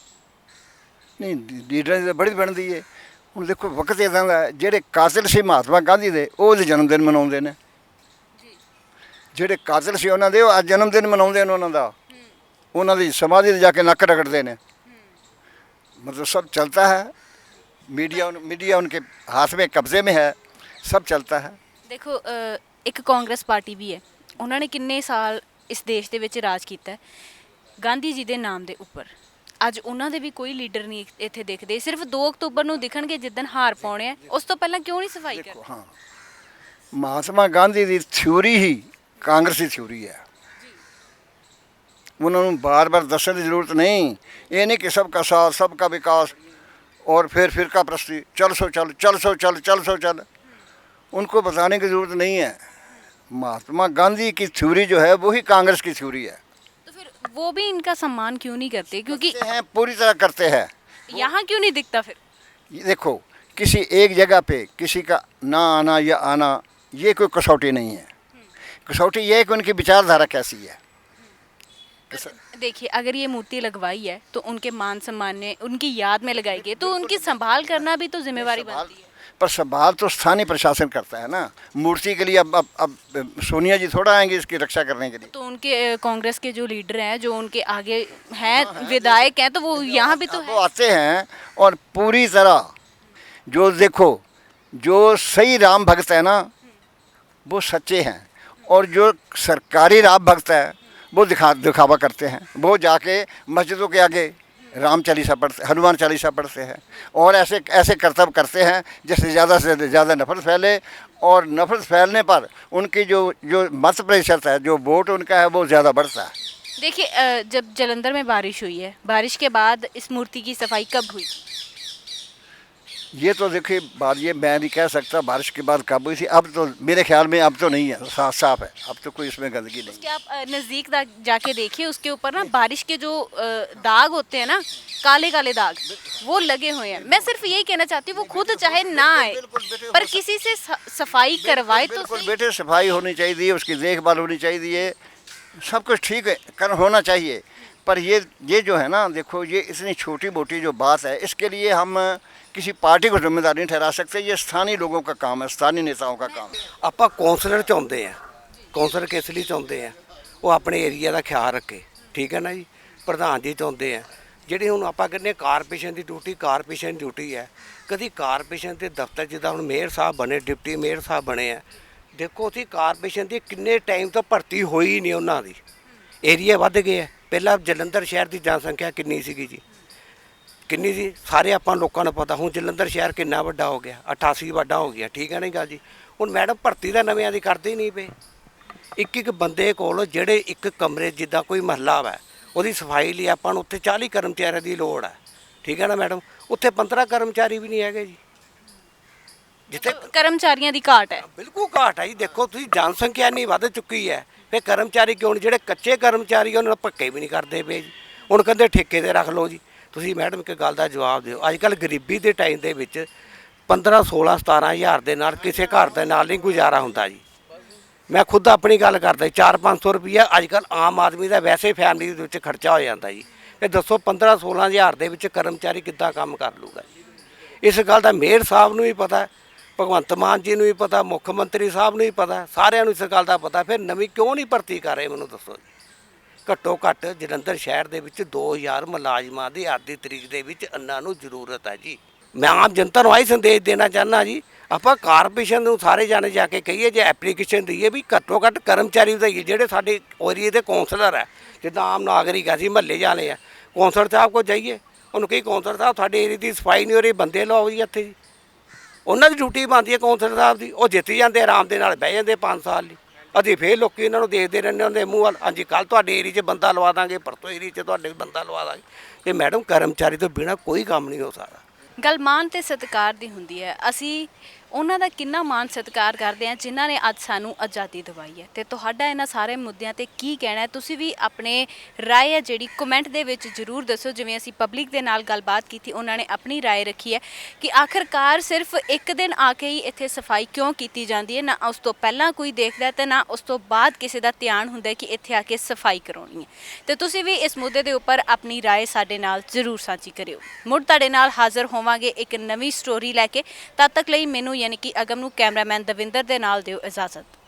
ਨਹੀਂ ਲੀਡਰਾਂ ਦੀ ਤਾਂ ਬੜੀ ਬਣਦੀ ਹੈ। ਹੁਣ ਦੇਖੋ ਵਕਤ ਇਦਾਂ ਦਾ ਜਿਹੜੇ ਕਾਤਲ ਸੀ ਮਹਾਤਮਾ ਗਾਂਧੀ ਦੇ ਉਹ ਉਹਦੇ ਜਨਮ ਦਿਨ ਮਨਾਉਂਦੇ ਨੇ। ਜਿਹੜੇ ਕਾਤਲ ਸੀ ਉਹਨਾਂ ਦੇ ਉਹ ਅੱਜ ਜਨਮ ਦਿਨ ਮਨਾਉਂਦੇ ਨੇ ਉਹਨਾਂ ਦਾ। ਉਹਨਾਂ ਦੀ ਸਮਾਧੀ ਤੇ ਜਾ ਕੇ ਨੱਕ ਰਗੜਦੇ ਨੇ मतलब सब चलता है मीडिया उन, मीडिया उनके हाथ में कब्जे में है सब चलता है ਦੇਖੋ ਅ, ਇੱਕ ਕਾਂਗਰਸ ਪਾਰਟੀ ਵੀ ਹੈ ਉਹਨਾਂ ਨੇ ਕਿੰਨੇ ਸਾਲ ਇਸ ਦੇਸ਼ ਦੇ ਵਿੱਚ ਰਾਜ ਕੀਤਾ ਹੈ ਗਾਂਧੀ ਜੀ ਦੇ ਨਾਮ ਦੇ ਉੱਪਰ ਅੱਜ ਉਹਨਾਂ ਦੇ ਵੀ ਕੋਈ ਲੀਡਰ ਨਹੀਂ ਇੱਥੇ ਦਿਖਦੇ ਸਿਰਫ 2 ਅਕਤੂਬਰ ਨੂੰ ਦਿਖਣਗੇ ਜਿੱਦਣ ਹਾਰ ਪਾਉਣੇ ਆ ਉਸ ਤੋਂ ਪਹਿਲਾਂ ਕਿਉਂ ਨਹੀਂ ਸਫਾਈ देखो ਕਰਦੇ हाँ महात्मा गांधी की थ्योरी ही ਕਾਂਗਰਸੀ ਥਿਊਰੀ ਹੈ ਉਹਨਾਂ ਨੂੰ ਬਾਰ-ਬਾਰ ਦੱਸਣ ਦੀ ਜ਼ਰੂਰਤ ਨਹੀਂ ਇਹ ਨਹੀਂ ਕਿ ਸਭ ਕਾ ਸਾਥ ਸਭ ਕਾ ਵਿਕਾਸ और फिर फिरका प्रस्ती चल सो चल चल सो चल चल सो चल उनको बताने की ज़रूरत नहीं है महात्मा गांधी की थ्योरी जो है वही कांग्रेस की थ्योरी है तो फिर वो भी इनका सम्मान क्यों नहीं करते क्योंकि करते हैं पूरी तरह करते हैं यहाँ क्यों नहीं दिखता फिर ये देखो किसी एक जगह पे किसी का ना आना या आना ये कोई कसौटी नहीं है कसौटी ये है कि उनकी विचारधारा कैसी है देखिए अगर ये मूर्ति लगवाई है तो उनके मान सम्मान ने उनकी याद में लगाई गई तो उनकी संभाल करना भी तो जिम्मेवारी बनती है। पर संभाल तो स्थानीय प्रशासन करता है ना। मूर्ति के लिए अब अब अब सोनिया जी थोड़ा आएँगे इसकी रक्षा करने के लिए। तो उनके कांग्रेस के जो लीडर हैं जो उनके आगे हैं विधायक हैं तो वो यहाँ भी तो वो है। आते हैं और पूरी तरह जो देखो जो सही राम भक्त है ना वो सच्चे हैं। और जो सरकारी राम भक्त है वो दिखा, दिखावा करते हैं। वो जाके मस्जिदों के आगे राम चालीसा पढ़ते, हनुमान चालीसा पढ़ते हैं और ऐसे ऐसे कर्तव्य करते हैं जिससे ज़्यादा से ज़्यादा नफरत फैले और नफरत फैलने पर उनकी जो जो मत प्रतिशत है, जो वोट उनका है, वो ज़्यादा बढ़ता है। देखिए जब जलंधर में बारिश हुई है, बारिश के बाद इस मूर्ति की सफ़ाई कब हुई? ये तो देखिए बात ये मैं नहीं कह सकता बारिश के बाद कब हुई थी अब तो मेरे ख्याल में अब तो नहीं है साफ़ साफ़ है अब तो कोई इसमें गंदगी नहीं। उसके आप नज़दीक जाके देखिए उसके ऊपर ना बारिश के जो दाग होते हैं ना काले काले दाग वो लगे हुए हैं। मैं सिर्फ़ यही कहना चाहती हूँ वो खुद चाहे ना आए पर किसी से सफ़ाई करवाए तो बेटे सफ़ाई होनी चाहिए उसकी देखभाल होनी चाहिए सब कुछ ठीक है कर होना चाहिए पर ये ये जो है ना देखो ये इतनी छोटी मोटी जो बात है इसके लिए हम किसी पार्टी को जिम्मेदार नहीं ठहरा सकते ये स्थानीय लोगों का काम है स्थानीय नेताओं का काम है ਆਪਾਂ ਕੌਂਸਲਰ ਚਾਹੁੰਦੇ ਆ ਕੌਂਸਲਰ ਕਿਸ ਲਈ ਚਾਹੁੰਦੇ ਆ ਉਹ ਆਪਣੇ ਏਰੀਆ ਦਾ ਖਿਆਲ ਰੱਖੇ ਠੀਕ ਹੈ ਨਾ ਜੀ ਪ੍ਰਧਾਨ ਜੀ ਚਾਹੁੰਦੇ ਆ ਜਿਹੜੀ ਹੁਣ ਆਪਾਂ ਕਹਿੰਦੇ ਕਾਰਪੋਰੇਸ਼ਨ ਦੀ ਡਿਊਟੀ ਕਾਰਪੋਰੇਸ਼ਨ ਡਿਊਟੀ ਹੈ ਕਦੀ ਕਾਰਪੋਰੇਸ਼ਨ ਦੇ ਦਫ਼ਤਰ ਜਿੱਦਾਂ ਹੁਣ ਮੇਅਰ ਸਾਹਿਬ ਬਣੇ ਡਿਪਟੀ ਮੇਅਰ ਸਾਹਿਬ ਬਣੇ ਆ ਦੇਖੋ ਅਸੀਂ ਕਾਰਪੋਰੇਸ਼ਨ ਦੀ ਕਿੰਨੇ ਟਾਈਮ ਤੋਂ ਭਰਤੀ ਹੋਈ ਨਹੀਂ ਉਹਨਾਂ ਦੀ ਏਰੀਆ ਵੱਧ ਗਏ ਆ ਪਹਿਲਾਂ ਜਲੰਧਰ ਸ਼ਹਿਰ ਦੀ ਜਨਸੰਖਿਆ ਕਿੰਨੀ ਸੀਗੀ ਜੀ ਕਿੰਨੀ ਸੀ? ਸਾਰੇ ਆਪਾਂ ਲੋਕਾਂ ਨੂੰ ਪਤਾ ਹੁਣ ਜਲੰਧਰ ਸ਼ਹਿਰ ਕਿੰਨਾ ਵੱਡਾ ਹੋ ਗਿਆ 88 ਵੱਡਾ ਹੋ ਗਿਆ ਠੀਕ ਹੈ ਨਾ ਗੱਲ ਜੀ? ਹੁਣ ਮੈਡਮ ਭਰਤੀ ਦਾ ਨਵਿਆਂ ਦੀ ਕਰਦੇ ਹੀ ਨਹੀਂ ਪਏ। ਇੱਕ ਇੱਕ ਬੰਦੇ ਕੋਲ ਜਿਹੜੇ ਇੱਕ ਕਮਰੇ ਜਿੱਦਾਂ ਕੋਈ ਮਹੱਲਾ ਵਾ ਉਹਦੀ ਸਫ਼ਾਈ ਲਈ ਆਪਾਂ ਨੂੰ ਉੱਥੇ 40 ਕਰਮਚਾਰੀਆਂ ਦੀ ਲੋੜ ਹੈ ਠੀਕ ਹੈ ਨਾ ਮੈਡਮ? ਉੱਥੇ 15 ਕਰਮਚਾਰੀ ਵੀ ਨਹੀਂ ਹੈਗੇ ਜੀ। ਜਿੱਥੇ ਕਰਮਚਾਰੀਆਂ ਦੀ ਘਾਟ ਹੈ। ਬਿਲਕੁਲ ਘਾਟ ਹੈ ਜੀ। ਦੇਖੋ ਤੁਸੀਂ ਜਨਸੰਖਿਆ ਨਹੀਂ ਵੱਧ ਚੁੱਕੀ ਹੈ ਫਿਰ ਕਰਮਚਾਰੀ ਕਿਉਂ ਨਹੀਂ? ਜਿਹੜੇ ਕੱਚੇ ਕਰਮਚਾਰੀ ਉਹਨਾਂ ਨੂੰ ਪੱਕੇ ਵੀ ਨਹੀਂ ਕਰਦੇ ਪਏ ਜੀ। ਹੁਣ ਕਹਿੰਦੇ ਠੇਕੇ ਤੇ ਰੱਖ ਲਓ ਜੀ। ਤੁਸੀਂ ਮੈਡਮ ਇੱਕ ਗੱਲ ਦਾ ਜਵਾਬ ਦਿਓ। ਅੱਜ ਕੱਲ ਗਰੀਬੀ ਦੇ ਟਾਈਮ ਦੇ ਵਿੱਚ 15 16 17 ਹਜ਼ਾਰ ਦੇ ਨਾਲ ਕਿਸੇ ਘਰ ਦੇ ਨਾਲ ਨਹੀਂ ਗੁਜ਼ਾਰਾ ਹੁੰਦਾ ਜੀ। ਮੈਂ ਖੁਦ ਆਪਣੀ ਗੱਲ ਕਰਦਾ 4-500 ਰੁਪਈਆ ਅੱਜ ਕੱਲ ਆਮ ਆਦਮੀ ਦਾ ਵੈਸੇ ਫੈਮਿਲੀ ਦੇ ਵਿੱਚ ਖਰਚਾ ਹੋ ਜਾਂਦਾ ਜੀ। ਇਹ ਦੱਸੋ 15-16 ਹਜ਼ਾਰ ਦੇ ਵਿੱਚ ਕਰਮਚਾਰੀ ਕਿੱਦਾਂ ਕੰਮ ਕਰ ਲੂਗਾ ਜੀ? ਇਸ ਗੱਲ ਦਾ ਮੇਅਰ ਸਾਹਿਬ ਨੂੰ ਵੀ ਪਤਾ, ਭਗਵੰਤ ਮਾਨ ਜੀ ਨੂੰ ਵੀ ਪਤਾ, ਮੁੱਖ ਮੰਤਰੀ ਸਾਹਿਬ ਨੂੰ ਵੀ ਪਤਾ, ਸਾਰਿਆਂ ਨੂੰ ਇਸ ਗੱਲ ਦਾ ਪਤਾ, ਫਿਰ ਨਵੀਂ ਕਿਉਂ ਨਹੀਂ ਭਰਤੀ ਕਰ ਰਹੇ ਮੈਨੂੰ ਦੱਸੋ ਜੀ? ਘੱਟੋ ਘੱਟ ਜਲੰਧਰ ਸ਼ਹਿਰ ਦੇ ਵਿੱਚ 2000 ਮੁਲਾਜ਼ਮਾਂ ਦੀ ਅੱਜ ਦੀ ਤਰੀਕ ਦੇ ਵਿੱਚ ਅੰਨਾਂ ਨੂੰ ਜ਼ਰੂਰਤ ਹੈ ਜੀ। ਮੈਂ ਆਮ ਜਨਤਾ ਨੂੰ ਆਹੀ ਸੰਦੇਸ਼ ਦੇਣਾ ਚਾਹੁੰਦਾ ਜੀ, ਆਪਾਂ ਕਾਰਪੋਰੇਸ਼ਨ ਨੂੰ ਸਾਰੇ ਜਾਣੇ ਜਾ ਕੇ ਕਹੀਏ ਜੇ ਐਪਲੀਕੇਸ਼ਨ ਦਈਏ ਵੀ ਘੱਟੋ ਘੱਟ ਕਰਮਚਾਰੀ ਵਧਾਈਏ, ਜਿਹੜੇ ਸਾਡੇ ਏਰੀਏ ਦੇ ਕੌਂਸਲਰ ਹੈ, ਜਿੱਦਾਂ ਆਮ ਨਾਗਰਿਕ ਅਸੀਂ ਮਹੱਲੇ ਜਾਣੇ ਆ ਕੌਂਸਲਰ ਸਾਹਿਬ ਕੋਲ ਜਾਈਏ, ਉਹਨੂੰ ਕਹੀ ਕੌਂਸਲਰ ਸਾਹਿਬ, ਸਾਡੇ ਏਰੀਏ ਦੀ ਸਫ਼ਾਈ ਨਹੀਂ ਹੋ ਰਹੀ, ਬੰਦੇ ਲਾਓ ਜੀ ਇੱਥੇ ਜੀ। ਉਹਨਾਂ ਦੀ ਡਿਊਟੀ ਬਣਦੀ ਹੈ ਕੌਂਸਲਰ ਸਾਹਿਬ ਦੀ, ਉਹ ਜਿੱਤ ਜਾਂਦੇ ਆਰਾਮ ਦੇ ਨਾਲ ਬਹਿ ਜਾਂਦੇ 5 ਸਾਲ ਲਈ। ਅਸੀਂ ਫੇਰ ਲੋਕੀ ਇਹਨਾਂ ਨੂੰ ਦੇਖਦੇ ਰਹਿੰਦੇ ਹੁੰਦੇ, ਮੂੰਹ ਵੱਲ, ਹਾਂਜੀ ਕੱਲ ਤੁਹਾਡੇ ਏਰੀਏ 'ਚ ਬੰਦਾ ਲਵਾ ਦਾਂਗੇ ਪਰਤੋਂ ਏਰੀਏ 'ਚ ਤੁਹਾਡੇ ਬੰਦਾ ਲਵਾ ਦਾਂਗੇ। ਤੇ ਮੈਡਮ, ਕਰਮਚਾਰੀ ਤੋਂ ਬਿਨਾ ਕੋਈ ਕੰਮ ਨਹੀਂ ਹੋ ਸਕਦਾ। ਗੱਲ ਮਾਨ ਤੇ ਸਤਿਕਾਰ ਦੀ ਹੁੰਦੀ ਹੈ। ਅਸੀਂ ਉਹਨਾਂ ਦਾ ਕਿੰਨਾ ਮਾਨ ਸਤਿਕਾਰ ਕਰਦੇ ਹਾਂ ਜਿਨ੍ਹਾਂ ਨੇ ਅੱਜ ਸਾਨੂੰ ਆਜ਼ਾਦੀ ਦਿਵਾਈ ਹੈ ਤੇ ਤੁਹਾਡਾ ਇਹਨਾਂ ਸਾਰੇ ਮੁੱਦਿਆਂ ਤੇ ਕੀ ਕਹਿਣਾ ਹੈ ਤੁਸੀਂ ਵੀ ਆਪਣੇ رائے ਹੈ ਜਿਹੜੀ ਕਮੈਂਟ ਦੇ ਵਿੱਚ ਜਰੂਰ ਦੱਸੋ ਜਿਵੇਂ ਅਸੀਂ ਪਬਲਿਕ ਦੇ ਨਾਲ ਗੱਲਬਾਤ ਕੀਤੀ ਉਹਨਾਂ ਨੇ ਆਪਣੀ رائے ਰੱਖੀ ਹੈ ਕਿ ਆਖਰਕਾਰ ਸਿਰਫ ਇੱਕ ਦਿਨ ਆ ਕੇ ਹੀ ਇੱਥੇ ਸਫਾਈ ਕਿਉਂ ਕੀਤੀ ਜਾਂਦੀ ਹੈ ਨਾ ਉਸ ਤੋਂ ਪਹਿਲਾਂ ਕੋਈ ਦੇਖਦਾ ਹੈ ਤੇ ਨਾ ਉਸ ਤੋਂ ਬਾਅਦ ਕਿਸੇ ਦਾ ਧਿਆਨ ਹੁੰਦਾ ਹੈ ਕਿ ਇੱਥੇ ਆ ਕੇ ਸਫਾਈ ਕਰਾਉਣੀ ਹੈ ਤੇ ਤੁਸੀਂ ਵੀ ਇਸ ਮੁੱਦੇ ਦੇ ਉੱਪਰ ਆਪਣੀ رائے ਸਾਡੇ ਨਾਲ ਜਰੂਰ ਸਾਂਝੀ ਕਰਿਓ ਮੁੜ ਤੁਹਾਡੇ ਨਾਲ ਹਾਜ਼ਰ ਹੋਵਾਂਗੇ ਇੱਕ ਨਵੀਂ ਸਟੋਰੀ ਲੈ ਕੇ ਤਦ ਤੱਕ ਲਈ ਮੈਨੂੰ ਯਾਨੀ ਕਿ ਅਗਮ ਨੂੰ ਕੈਮਰਾਮੈਨ ਦਵਿੰਦਰ ਦੇ ਨਾਲ ਦਿਓ ਇਜਾਜ਼ਤ।